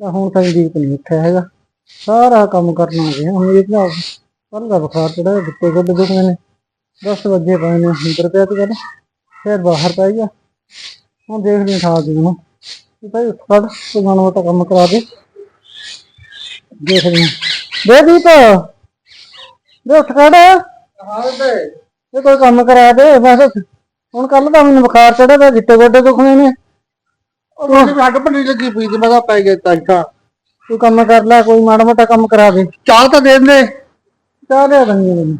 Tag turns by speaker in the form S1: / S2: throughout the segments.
S1: ਤਾਂ ਹੁਣ ਜੀਤ ਨਹੀਂ ਉੱਠਿਆ ਹੈਗਾ। ਸਾਰਾ ਕੰਮ ਕਰਨਾ ਹੋ ਗਿਆ ਹੁਣ ਇਹ ਤਾਂ ਕੱਲ ਦਾ ਬੁਖਾਰ ਚੜਾ ਦਿੱਤੇ ਗੁੱਡ ਦੁਖਦੇ ਨੇ। 10 ਵਜੇ ਪਏ ਨੇ ਅੰਦਰ ਪਿਆ ਤੇ ਗੱਲ ਫਿਰ ਬਾਹਰ ਪੈ ਗਿਆ। ਹੁਣ ਦੇਖਦੇ ਹਾਂ ਠਾ ਜੀ ਨੂੰ ਭਾਈ ਉੱਠ ਖੜ ਤੂੰ ਮਾੜਾ ਮੋਟਾ ਕੰਮ ਕਰਾ ਦੇ। ਦੇਖਦੇ ਹਾਂ। ਦੇ ਦੀਪ। ਦੇ ਉੱਠ ਖੜ।
S2: ਹਾਂ ਬੇ।
S1: ਇਹ ਕੋਈ ਕੰਮ ਕਰਾ ਦੇ ਬਸ। ਹੁਣ ਕੱਲ ਤਾਂ ਮੈਨੂੰ ਬੁਖਾਰ ਚੜਿਆ ਤਾਂ ਗਿੱਟੇ ਗੋਡੇ ਦੁਖਣੇ ਨੇ।
S2: ਉਹ ਮੈਨੂੰ ਹੱਡ ਪਣੀ ਲੱਗੀ ਪਈ ਤੇ ਮੈਂ ਕਿਹਾ ਪੈ ਗਿਆ ਤਾਂ
S1: ਤੂੰ ਕੰਮ ਕਰ ਲੈ, ਕੋਈ ਮਾੜਾ ਮੋਟਾ ਕੰਮ ਕਰਾ ਦੇ।
S2: ਚਾਹ ਤਾਂ ਦੇ ਦੇ
S1: ਚਾਹ ਲਿਆ ਦੰਗੀ ਮੈਨੂੰ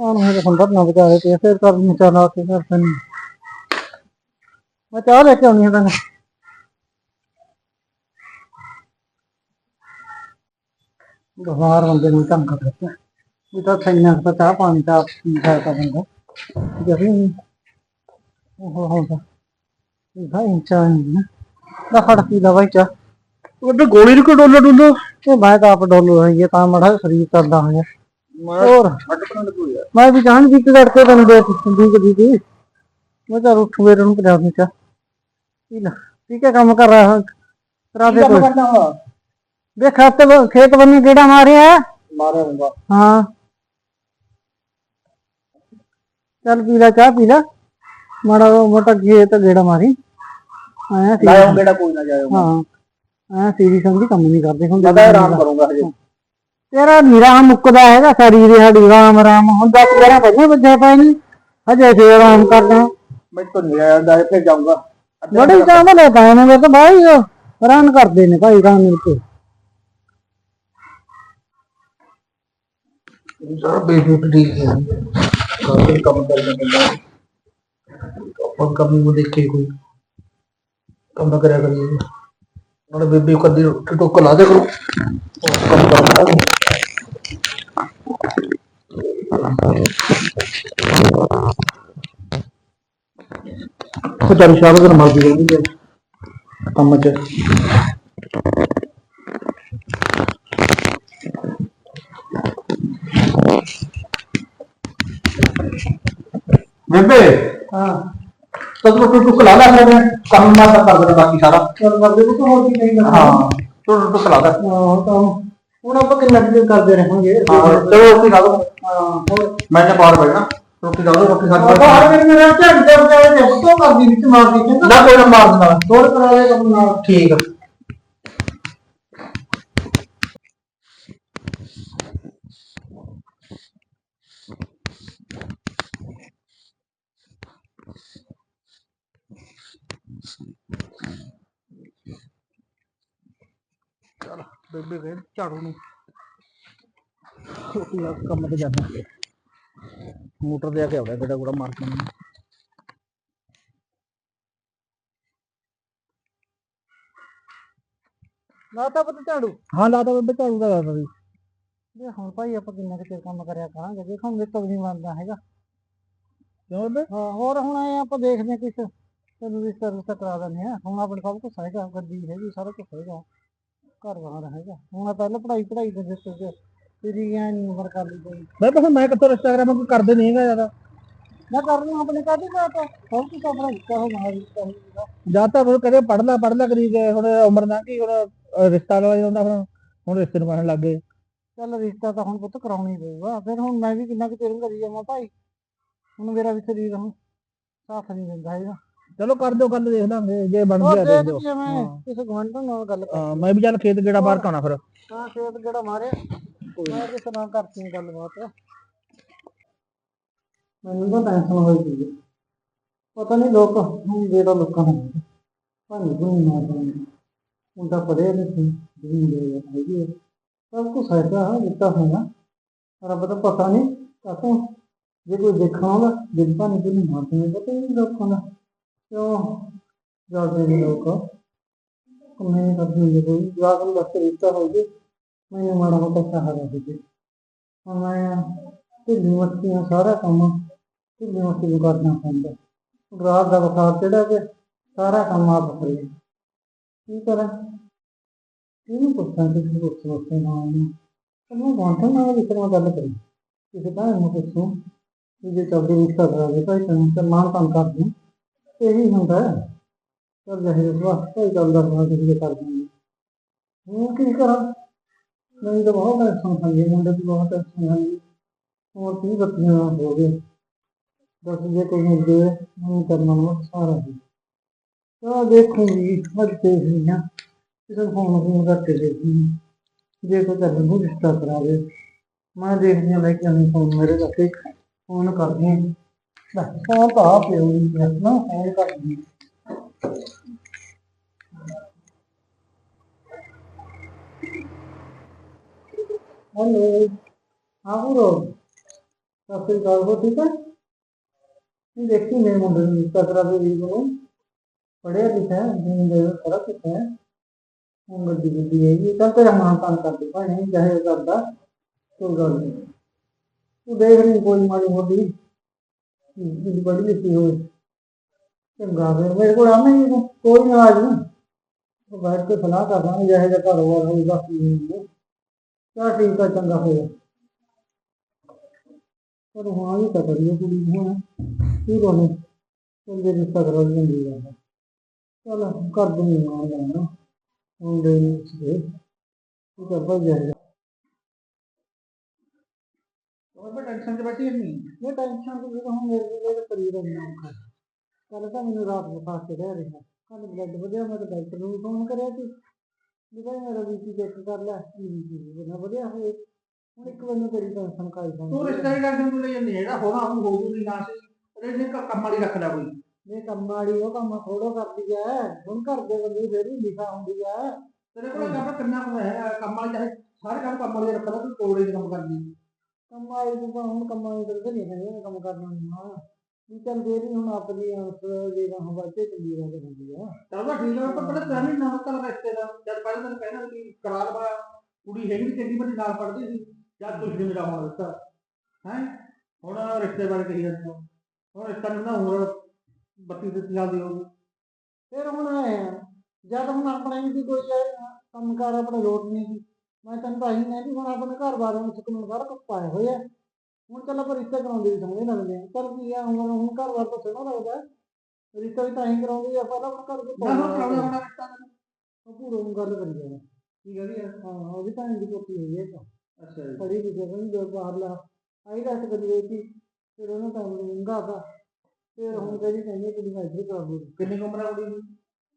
S1: ਆਹ ਹੈ ਤਾਂ ਨਾ ਬਚਾ ਤੇ ਫਿਰ ਕਰ ਨੂੰ ਚਾਹ ਲਾ ਫਿਰ ਤੈਨੂੰ ਮੈਂ ਚਾਹ ਲੈ ਕੇ ਆਉਣੀ ਹੈ ਤੈਨੂੰ ਬਿਮਾਰ ਬੰਦੇ ਨੂੰ ਤੰਗ ਕਰਦਾ ਇਹ ਤਾਂ ਸੈਨਾ ਦਾ ਪਾਣੀ ਦਾ ਪੀਦਾ ਤਾਂ ਬੰਦਾ ਜਰੀ ਉਹ ਹੋ ਹੋ ਇਹ ਭਾਈ ਚਾਹ ਨਹੀਂ ਨਾ ਫੜ ਪੀ ਲਾ ਭਾਈ ਚਾਹ।
S2: ਉਹ ਤੇ ਗੋਲੀ ਨੂੰ ਡੋਲੋ ਡੋਲੋ?
S1: ਇਹ ਮੈਂ ਤਾਂ ਆਪ ਡੋਲੂ ਹੈ ਤਾਂ ਮੜਾ ਸਰੀਰ ਕਰਦਾ ਹੋਇਆ। ਹੋਰ?
S2: ਹੱਡ ਪਣੀ ਲੱਗੀ ਯਾਰ
S1: ਮੈਂ ਵੀ ਜਾਣ ਦੀ ਲੜਕੇ ਤੈਨੂੰ ਦੇ ਦਿੱਤੀ ਕਦੀ ਦੀ ਮੈਂ ਤਾਂ ਉੱਠ ਵੇਰ ਨੂੰ ਪਜਾ ਦਿੱਤਾ ਠੀਕ ਹੈ ਠੀਕ ਹੈ ਕੰਮ ਕਰ ਰਹਾ ਹਾਂ। ਕਰਾ ਦੇ ਕੋਈ।
S2: ਵਾ?
S1: ਦੇਖ ਖੇਤ ਖੇਤ ਬੰਨੀ ਕਿਹੜਾ ਮਾਰਿਆ।
S2: ਮਾਰਿਆ ਹੁੰਦਾ।
S1: ਹਾਂ। ਚੱਲ ਪੀ ਲੈ ਚਾਹ ਪੀ ਲੈ। ਮਾੜਾ ਮੋਟਾ ਖੇਤ ਗੇੜਾ ਮਾਰੀ। ਆਇਆ ਸੀ
S2: ਲਾਇਓ ਕਿਹੜਾ ਕੋਈ ਨਾ ਜਾਇਓ।
S1: ਹਾਂ। ਆਇਆ ਸੀਰੀ ਸੰਦੀ ਕੰਮ ਨਹੀਂ ਕਰਦੇ ਹੁੰਦੇ।
S2: ਮੈਂ ਤਾਂ ਆਰਾਮ ਕਰੂੰਗਾ ਹਜੇ।
S1: ਤੇਰਾ ਨੀਰਾ ਮੁੱਕਦਾ ਹੈਗਾ ਸਾਰੀ ਦਿਹਾੜੀ ਰਾਮ ਰਾਮ ਹੁਣ 10 11 ਵਜੇ ਵੱਜੇ ਪਏ ਨੇ ਹਜੇ ਫੇਰ ਆਰਾਮ ਕਰਦਾ
S2: ਮੈਂ ਤਾਂ ਨਹੀਂ ਆਇਆ ਦਾ ਇੱਥੇ ਜਾਊਂਗਾ।
S1: ਬੜੀ ਚਾਹ ਲੈ ਪਾਏ ਨੇ ਮੇਰੇ ਤਾਂ ਬਾਈ ਹੈਰਾਨ ਕਰਦੇ ਨੇ ਭਾਈ ਰਾਮ ਮਿਲ ਕੇ
S2: ਸਾਰਾ ਬੇਬੀ ਠੀਕ ਹੈ। ਕੰਮ ਕਰਨਾ ਪੈਂਦਾ। ਆਪਾਂ ਕੰਮ ਨੂੰ ਦੇਖ ਕੇ ਕੋਈ ਕੰਮ ਨਾ ਕਰਿਆ ਕਰੀਏ। ਨਾਲੇ ਬੇਬੀ ਕਦੀ ਰੋਟੀ ਟੋਕ ਲਾ ਦੇ ਕਰੋ। ਉਹ ਕੰਮ ਕਰਨਾ। ਉਹ ਤਾਂ ਸ਼ਾਮ ਨੂੰ ਮਰਦੀ ਰਹਿੰਦੀ ਕੰਮ ਚ। ਬੇਬੇ।
S1: ਹਾਂ।
S2: ਤਦ ਰੋਟੀ ਟੁਕ ਲਾ ਲੈ ਮੈਂ। ਕੰਮ ਮਾ ਤਾਂ ਕਰ ਦੇਣਾ ਬਾਕੀ ਸਾਰਾ।
S1: ਚੱਲ ਮਰਦੇ ਨੂੰ ਤਾਂ ਹੋਰ ਕੀ ਚਾਹੀਦਾ
S2: ਹਾਂ। ਟੁਕ ਲਾ ਲੈ।
S1: ਹਾਂ ਤਾਂ ਹੁਣ ਆਪਾਂ ਕਿੰਨਾ ਕੁ ਕਰਦੇ ਰਹਾਂਗੇ?
S2: ਹਾਂ ਚਲੋ ਰੋਟੀ ਖਾ ਲਓ।
S1: ਹਾਂ। ਹੋਰ
S2: ਮੈਂ ਤਾਂ ਬਾਹਰ ਬੈਠਣਾ ਰੋਟੀ ਖਾ ਲਓ ਰੋਟੀ ਖਾ
S1: ਆਪਾਂ
S2: ਲਓ।
S1: ਹਰ ਵੇਲੇ ਮੇਰਾ ਝੜ ਜਾ ਬਜਾਏ ਤੇ ਉੱਤੋਂ ਕਰਦੀ ਵਿੱਚ ਮਾਰਦੀ ਕਹਿੰਦਾ
S2: ਨਾ ਕੋਈ ਨਾ ਮਾਰ ਦੇਣਾ
S1: ਥੋੜ ਕਰਾ ਕੰਮ ਨਾਲ।
S2: ਠੀਕ ਬੇਬੇ ਗਏ ਝਾੜੂ ਨੂੰ। ਰੋਟੀ ਲਾ ਕੇ ਕੰਮ ਤੇ ਜਾਣਾ। ਮੋਟਰ ਦੇ ਆ ਕੇ ਆਉਣਾ ਕਿਹੜਾ ਗੁੜਾ ਮਾਰ ਕੇ ਆਉਣਾ।
S1: ਨਾ ਤਾਂ ਪਤਾ ਝਾੜੂ?
S2: ਹਾਂ ਲਾ ਤਾ ਬੇਬੇ ਝਾੜੂ ਦਾ ਲਾ ਤਾ ਸੀ।
S1: ਇਹ ਹੁਣ ਭਾਈ ਆਪਾਂ ਕਿੰਨਾ ਕੁ ਚਿਰ ਕੰਮ ਕਰਿਆ ਕਰਾਂਗੇ ਦੇਖੋ ਮੇਰੇ ਤੋਂ ਵੀ ਨਹੀਂ ਬਣਦਾ ਹੈਗਾ।
S2: ਕਿਉਂ ਬੇਬੇ?
S1: ਹਾਂ ਹੋਰ ਹੁਣ ਆਏ ਆਪਾਂ ਦੇਖਦੇ ਹਾਂ ਕੁਛ। ਤੈਨੂੰ ਵੀ ਸਰਵਿਸ ਕਰਾ ਦਿੰਦੇ ਆ ਹੁਣ ਆਪਣੇ ਸਭ ਕੁਝ ਹੈਗਾ ਗੱਡੀ ਹੈਗੀ ਸਾਰਾ ਕੁਝ ਹੈਗਾ। ਘਰ ਬਾਹਰ ਹੈਗਾ। ਹੁਣ ਪਹਿਲਾਂ ਪੜ੍ਹਾਈ ਪੜ੍ਹਾਈ ਦੇ ਜਿਸ ਤੇ ਤੇਰੀ ਐ ਨਹੀਂ ਉਮਰ ਕਰ ਲਈ ਕੋਈ।
S2: ਮੈਂ ਤਾਂ ਮੈਂ ਕਿੱਥੋਂ ਇੰਸਟਾਗ੍ਰਾਮ ਕੋਈ ਕਰਦੇ ਨਹੀਂ ਹੈਗਾ ਜ਼ਿਆਦਾ
S1: ਮੈਂ ਕਰ ਰਿਹਾ ਆਪਣੇ ਕਾਹਦੀ ਬਾਤ ਹੈ ਸਭ ਕੁਝ ਆਪਣਾ ਦਿੱਤਾ ਹੋ ਮਾਰ ਦਿੱਤਾ ਹੋਊਗਾ
S2: ਜਾਂ ਤਾਂ ਉਹ ਕਦੇ ਪੜ ਲੈ ਪੜ ਲੈ ਕਰੀ ਗਏ ਹੁਣ ਉਮਰ ਨਾ ਕੀ ਹੁਣ ਅਹ ਰਿਸ਼ਤਾ ਲਵਾ ਜਾਂਦਾ ਹੁਣ ਹੁਣ ਰਿਸ਼ਤੇ ਨੂੰ ਕਰਨ ਲੱਗ ਗਏ।
S1: ਚੱਲ ਰਿਸ਼ਤਾ ਤਾਂ ਹੁਣ ਪੁੱਤ ਕਰਾਉਣਾ ਹੀ ਪਊਗਾ। ਫਿਰ ਹੁਣ ਮੈਂ ਵੀ ਕਿੰਨਾ ਕੁ ਚਿਰ ਕਰੀ ਜਾਵਾਂ ਭਾਈ। ਹੁਣ ਮੇਰਾ ਵੀ ਸਰੀਰ ਹੁਣ ਸਾਥ ਨਹੀਂ ਦਿੰਦਾ ਹੈਗਾ।
S2: ਚਲੋ ਕਰ ਦਿਓ ਗੱਲ ਦੇਖ ਲਾਂਗੇ ਜੇ ਬਣ ਗਿਆ
S1: ਦੇਖ
S2: ਦਿਓ।
S1: ਜਿਵੇਂ। ਕਿਸੇ ਗਵੰਡਨ ਨਾਲ ਗੱਲ ਕਰ
S2: ਹਾਂ, ਮੈਂ ਵੀ ਚੱਲ ਖੇਤ ਗੇੜਾ ਬਾਹਰ ਕਾਣਾ ਫਿਰ।
S1: ਹਾਂ ਖੇਤ ਜਿਹੜਾ ਮਾਰੇ ਮੈਂ ਕਿਸੇ ਨਾਲ ਕਰਤੀ ਗੱਲਬਾਤ? ਮੈਨੂੰ ਤਾਂ ਟੈਨਸ਼ਨ ਹੋਈ ਹੈ। ਪਤਾ ਨਹੀਂ ਲੋਕ ਹੁਣ ਜਿਹੜਾ ਲੋਕਾਂ ਨੂੰ ਭਾਵੇਂ ਕੋਈ ਨਾ ਹੁਣ ਤਾਂ ਪੜ੍ਹੇ ਨਹੀਂ ਸੀ ਜਿਵੇਂ ਹੈਗੀ ਸਭ ਕੁਛ ਹੈਗਾ ਹਾਂ ਦਿੱਤਾ ਹੋਇਆ। ਰੱਬ ਦਾ ਪਤਾ ਨਹੀਂ ਕਾਹਤੋਂ ਜੇ ਕੋਈ ਦੇਖਣਾ ਹੋਵੇ ਦਿਲ ਭਾਵੇਂ ਕੋਈ ਮਾਰਦੇ ਨੇ ਪਤਾ ਨਹੀਂ ਲੋਕਾਂ ਦਾ ਕਿਉਂ? ਜਾਂਦੇ ਨੇ ਲੋਕ ਕੰਮੇ ਨਹੀਂ ਕਰਦੇ ਹੁੰਦੇ ਕੋਈ। ਜਵਾਬ ਨੂੰ ਦੱਸ ਦਿੱਤਾ ਹੋਵੇ ਮੈਨੂੰ ਮਾੜਾ ਮੋਟਾ ਸਹਾਰਾ ਦੇ ਦੇ। ਮੈਂ ਢਿੱਲੀ ਮੱਛੀਆਂ ਸਾਰਾ ਕੰਮ ਢਿੱਲੀ ਮੱਛੀ ਨੂੰ ਕਰਨਾ ਪੈਂਦਾ। ਰਾਤ ਦਾ ਬੁਖਾਰ ਚੜਿਆ ਕਿ ਸਾਰਾ ਕੰਮ ਆਪ ਕਰੇ ਕੀ ਕਰਾਂ? ਇਹਨੂੰ ਪੁੱਛਾਂ ਕਿ ਕਿਸੇ ਕੋਲ ਸੋਚੇ ਨਾ ਆਉਣ ਤੈਨੂੰ ਗਾਂਠਾ ਨਾਲ ਵਿਚਾਰ ਗੱਲ ਕਰੀ। ਕਿਸੇ ਦਾ ਇਹਨੂੰ ਪੁੱਛੋ। ਜੇ ਚੱਲਦੇ ਰਿਸ਼ਤਾ ਕਰਾਵੇ ਭਾਈ ਤੈਨੂੰ ਤੇ ਮਾਨ ਕੰਮ ਕਰ ਦੂੰ ਇਹੀ ਹੁੰਦਾ ਹੈ ਪਰ ਜਹੇ ਬਸ ਕੋਈ ਚੱਲਦਾ ਨਾ ਕਿਸੇ ਕਰ ਦਿੰਦੇ ਹੁਣ ਕੀ ਕਰਾਂ ਨਹੀਂ ਤਾਂ ਬਹੁਤ ਟੈਨਸ਼ਨ ਖਾਈ ਮੁੰਡੇ ਦੀ ਬਹੁਤ ਟੈਨਸ਼ਨ ਖਾਈ ਹੋਰ ਕੀ ਬੱਤੀਆਂ ਹੋ ਗਏ ਬਸ ਜੇ ਕੋਈ ਮਿਲ ਜੇ ਨਹੀਂ ਕਰਨਾ ਨਾ ਸਾਰਾ ਹੀ ਤਾਂ ਦੇਖੂੰਗੀ ਅੱਜ ਦੇਖਦੀ ਹਾਂ ਕਿਸੇ ਨੂੰ ਫੋਨ ਫੋਨ ਕਰਕੇ ਦੇਖਦੀ ਹਾਂ। ਜੇ ਕੋਈ ਕਰਨ ਨੂੰ ਰਿਸ਼ਤਾ ਕਰਾਵੇ ਮੈਂ ਦੇਖਦੀ ਹਾਂ ਲੈ ਕੇ ਆਉਂਦੀ ਫੋਨ ਮੇਰੇ ਕੋਲ ਫੋਨ ਕਰਦੀ ਹਾਂ ਬਸ ਫੋਨ ਤਾਂ ਆ ਪਿਆ ਹੋਈ ਹੈ ਨਾ ਫੋਨ ਕਰਦੀ ਹਾਂ ਹੈਲੋ ਹਾਂ ਬੁਰੋ ਸਤਿ ਸ੍ਰੀ ਅਕਾਲ ਹੋ ਠੀਕ ਹੈ ਨਹੀਂ ਦੇਖੀ ਮੇਰੇ ਮੁੰਡੇ ਨੂੰ ਰਿਸ਼ਤਾ ਕਰਾਵੇ ਵੀ ਨੂੰ ਪੜਿਆ ਲਿਖਿਆ ਜਿੰਨ ਦੇ ਸਾਰਾ ਕੁਛ ਹੈ ਹੁਣ ਗੱਡੀ ਗੱਡੀ ਹੈ ਇਹ ਤਾਂ ਤੇਰਾ ਮਾਂ ਤਾਂ ਕਰਦੇ ਭਾਣੇ ਚਾਹੇ ਉਹ ਕਰਦਾ ਕੋਈ ਗੱਲ ਨਹੀਂ ਤੂੰ ਦੇਖ ਲਈ ਕੋਈ ਮਾੜੀ ਮੋਟੀ ਜਿਹੜੀ ਬੜੀ ਲਿਖੀ ਹੋਵੇ ਚੰਗਾ ਫਿਰ ਮੇਰੇ ਕੋਲ ਆਵੇਂ ਹੀ ਕੋਈ ਨਾ ਆ ਜੀ ਉਹ ਬੈਠ ਕੇ ਸਲਾਹ ਕਰਦਾਂਗੇ ਜਿਹੇ ਜਿਹਾ ਕਾਰੋਬਾਰ ਹੋਊਗਾ ਕੀ ਹੋਊਗਾ ਚਲ ਠੀਕ ਆ ਚੰਗਾ ਹੋਇਆ ਪਰ ਹਾਂ ਵੀ ਤਾਂ ਕਰੀਏ ਕੁੜੀ ਨੂੰ ਹੁਣ ਕੀ ਰੋਣੇ ਚੰਗੇ ਰਿਸ਼ਤਾ ਕਰਾ ਲੈਂਦੀ ਹੈ ਚਲ ਕਰ ਦੂੰਗੀ ਮਾਂ ਜਾਨਾ ਮੁੰਡੇ ਨੂੰ ਸੇ ਉਹ ਤਾਂ ਭੱਜ ਜਾਏਗਾ
S2: ਉਹ ਮੈਂ ਟੈਨਸ਼ਨ ਚ ਬੈਠੀ ਨਹੀਂ
S1: ਇਹ ਟੈਨਸ਼ਨ ਤੋਂ ਜਦੋਂ ਹੁਣ ਮੇਰੇ ਕੋਲ ਕਰੀ ਰਹਿਣਾ ਔਖਾ ਕੱਲ ਤਾਂ ਮੈਨੂੰ ਰਾਤ ਬੁਖਾਰ ਤੇ ਰਹਿ ਰਿਹਾ ਕੱਲ ਬਲੱਡ ਵਧਿਆ ਮੈਂ ਤਾਂ ਡਾਕਟਰ ਨੂੰ ਵੀ ਫੋਨ ਕਰਿਆ ਸੀ। ਵੀ ਭਾਈ ਮੇਰਾ ਬੀਪੀ ਚੈੱਕ ਕਰ ਲੈ ਬੀਪੀ ਬਣਾ ਵਧਿਆ ਹੋਏ। ਹੁਣ ਇੱਕ ਵਾਰ ਨੂੰ ਤੇਰੀ ਟੈਨਸ਼ਨ ਕਾਈ
S2: ਤੂੰ
S1: ਜਾਂਦੀ
S2: ਰਿਸ਼ਤਾ ਹੀ ਟੈਨਸ਼ਨ ਤੂੰ ਲਈ ਜਾਂਦੀ ਹੈ? ਜਿਹੜਾ ਹੋਣਾ ਉਹ ਹੋਊਗੀ ਨਾ ਸੀ। ਇਹਨੇ ਕੰਮ ਵਾਲੀ ਰੱਖ ਲੈ ਕੋਈ।
S1: ਇਹ ਕੰਮ ਵਾਲੀ ਉਹ ਕੰਮ ਥੋੜੋ ਕਰਦੀ ਐ ਹੁਣ ਘਰ ਦੇ ਬੰਦੇ ਫੇਰ ਵੀ ਲਿਖਾ ਹੁੰਦੀ ਐ
S2: ਤੇਰੇ ਕੋਲ ਕੰਮ ਕਿੰਨਾ ਕੁ ਹੈ? ਕੰਮ ਵਾਲੀ ਚਾਹੇ ਸਾਰੇ ਕੰਮ ਕੰਮ ਵਾਲੀ ਰੱਖ ਲੈ ਤੂੰ ਕੋੜੇ ਦੇ ਕੰਮ ਕਰਦੀ।
S1: ਕੰਮ ਵਾਲੀ ਨੂੰ ਹੁਣ ਕੰਮ ਵਾਲੀ ਤੇ ਨਹੀਂ ਕਹਿੰਦੇ ਕੰਮ ਕਰਨਾ ਨਹੀਂ ਹਾਂ ਵੀ ਚੱਲ ਫੇਰ ਵੀ ਹੁਣ ਆਪਣੀ ਆਸ ਜਿਹੜਾ ਹਵਾ ਤੇ ਚੰਗੀ ਰਹਿ ਹੁੰਦੀ ਆ।
S2: ਚੱਲ ਤਾਂ ਠੀਕ ਹੈ ਪਰ ਪਹਿਲਾਂ ਤੈਨੂੰ ਨਹੀਂ ਨਾ ਕਰ ਰਿਸ਼ਤੇ ਦਾ। ਜਦ ਪਹਿਲਾਂ ਤੈਨੂੰ ਕਹਿਣਾ ਕਿ ਕਰਾ ਲਵਾ ਕੁੜੀ ਹੈਗੀ ਚੰਗੀ, ਬੜੀ ਨਾਲ ਪੜਦੀ ਸੀ। ਜਦ ਤੁਸੀਂ ਨਹੀਂ ਮੇਰਾ ਹੋਣਾ ਦਿੱਤਾ। ਹੈ? ਹੁਣ ਰਿਸ਼ਤੇ ਬਾਰੇ ਕਹੀ ਜਾਂਦਾ ਹੁਣ ਰਿਸ਼ਤਾ ਨਹੀਂ ਨਾ ਹੋਰ 32 33 ਸਾਲ ਦੀ ਹੋ ਗਈ
S1: ਫਿਰ ਹੁਣ ਐ ਜਦ ਹੁਣ ਆਪਣੇ ਵੀ ਕੋਈ ਕੰਮ ਕਾਰ, ਆਪਣੇ ਲੋਟ ਨਹੀਂ ਸੀ। ਮੈਂ ਤੈਨੂੰ ਤਾਂ ਹੀ ਕਹਿੰਦੀ ਹੁਣ ਆਪਣੇ ਘਰ ਬਾਰ ਨੂੰ ਸੁਕੂਨ ਸਾਰਾ ਕੁਝ ਪਾਇਆ ਹੋਇਆ। ਹੁਣ ਚੱਲ ਆਪਾਂ ਰਿਸ਼ਤਾ ਕਰਾਉਂਦੇ ਵੀ ਸਮਝੇ ਲੱਗਦੇ ਆ। ਚੱਲ ਕੀ ਆ ਹੁਣ ਹੁਣ ਘਰ ਬਾਰ ਤਾਂ ਸੋਹਣਾ ਲੱਗਦਾ। ਰਿਸ਼ਤਾ ਵੀ ਤਾਂ ਹੀ ਕਰਾਉਂਦੇ ਆ ਪਹਿਲਾਂ ਆਪਣੇ ਘਰ ਦੇ
S2: ਨਾ ਹੁਣ ਕਰਾਉਣਾ ਹੋਣਾ ਰਿਸ਼ਤਾ ਤੈਨੂੰ।
S1: ਉਹ ਪੂਰੇ ਨੂੰ ਗੱਲ ਕਰੀ ਜਾਣਾ।
S2: ਕੀ ਕਹਦੀ ਹੈ
S1: ਹਾਂ ਉਹ ਵੀ ਤਾਂ ਇੰਦੀ ਕੋਪੀ ਹੋਈ ਹੈ ਤਾਂ
S2: ਅੱਛਾ ਜੀ।
S1: ਪੜੀ ਵੀ ਜਦੋਂ ਜੋ ਬਾਹਰ ਲਾ। ਆਈ ਰਸ ਕਰੀ ਗਈ ਸੀ ਫਿਰ ਉਹਨੂੰ ਤਾਂ ਮਹਿੰਗਾ ਦਾ ਫਿਰ ਹੁਣ ਕਹਿੰਦੀ ਕਹਿੰਦੀ ਕੁੜੀ ਮੈਂ ਇੱਥੇ ਕਰਾ ਦੂੰ
S2: ਕਿੰਨੀ ਉਮਰ ਹੈ ਕੁੜੀ ਦੀ?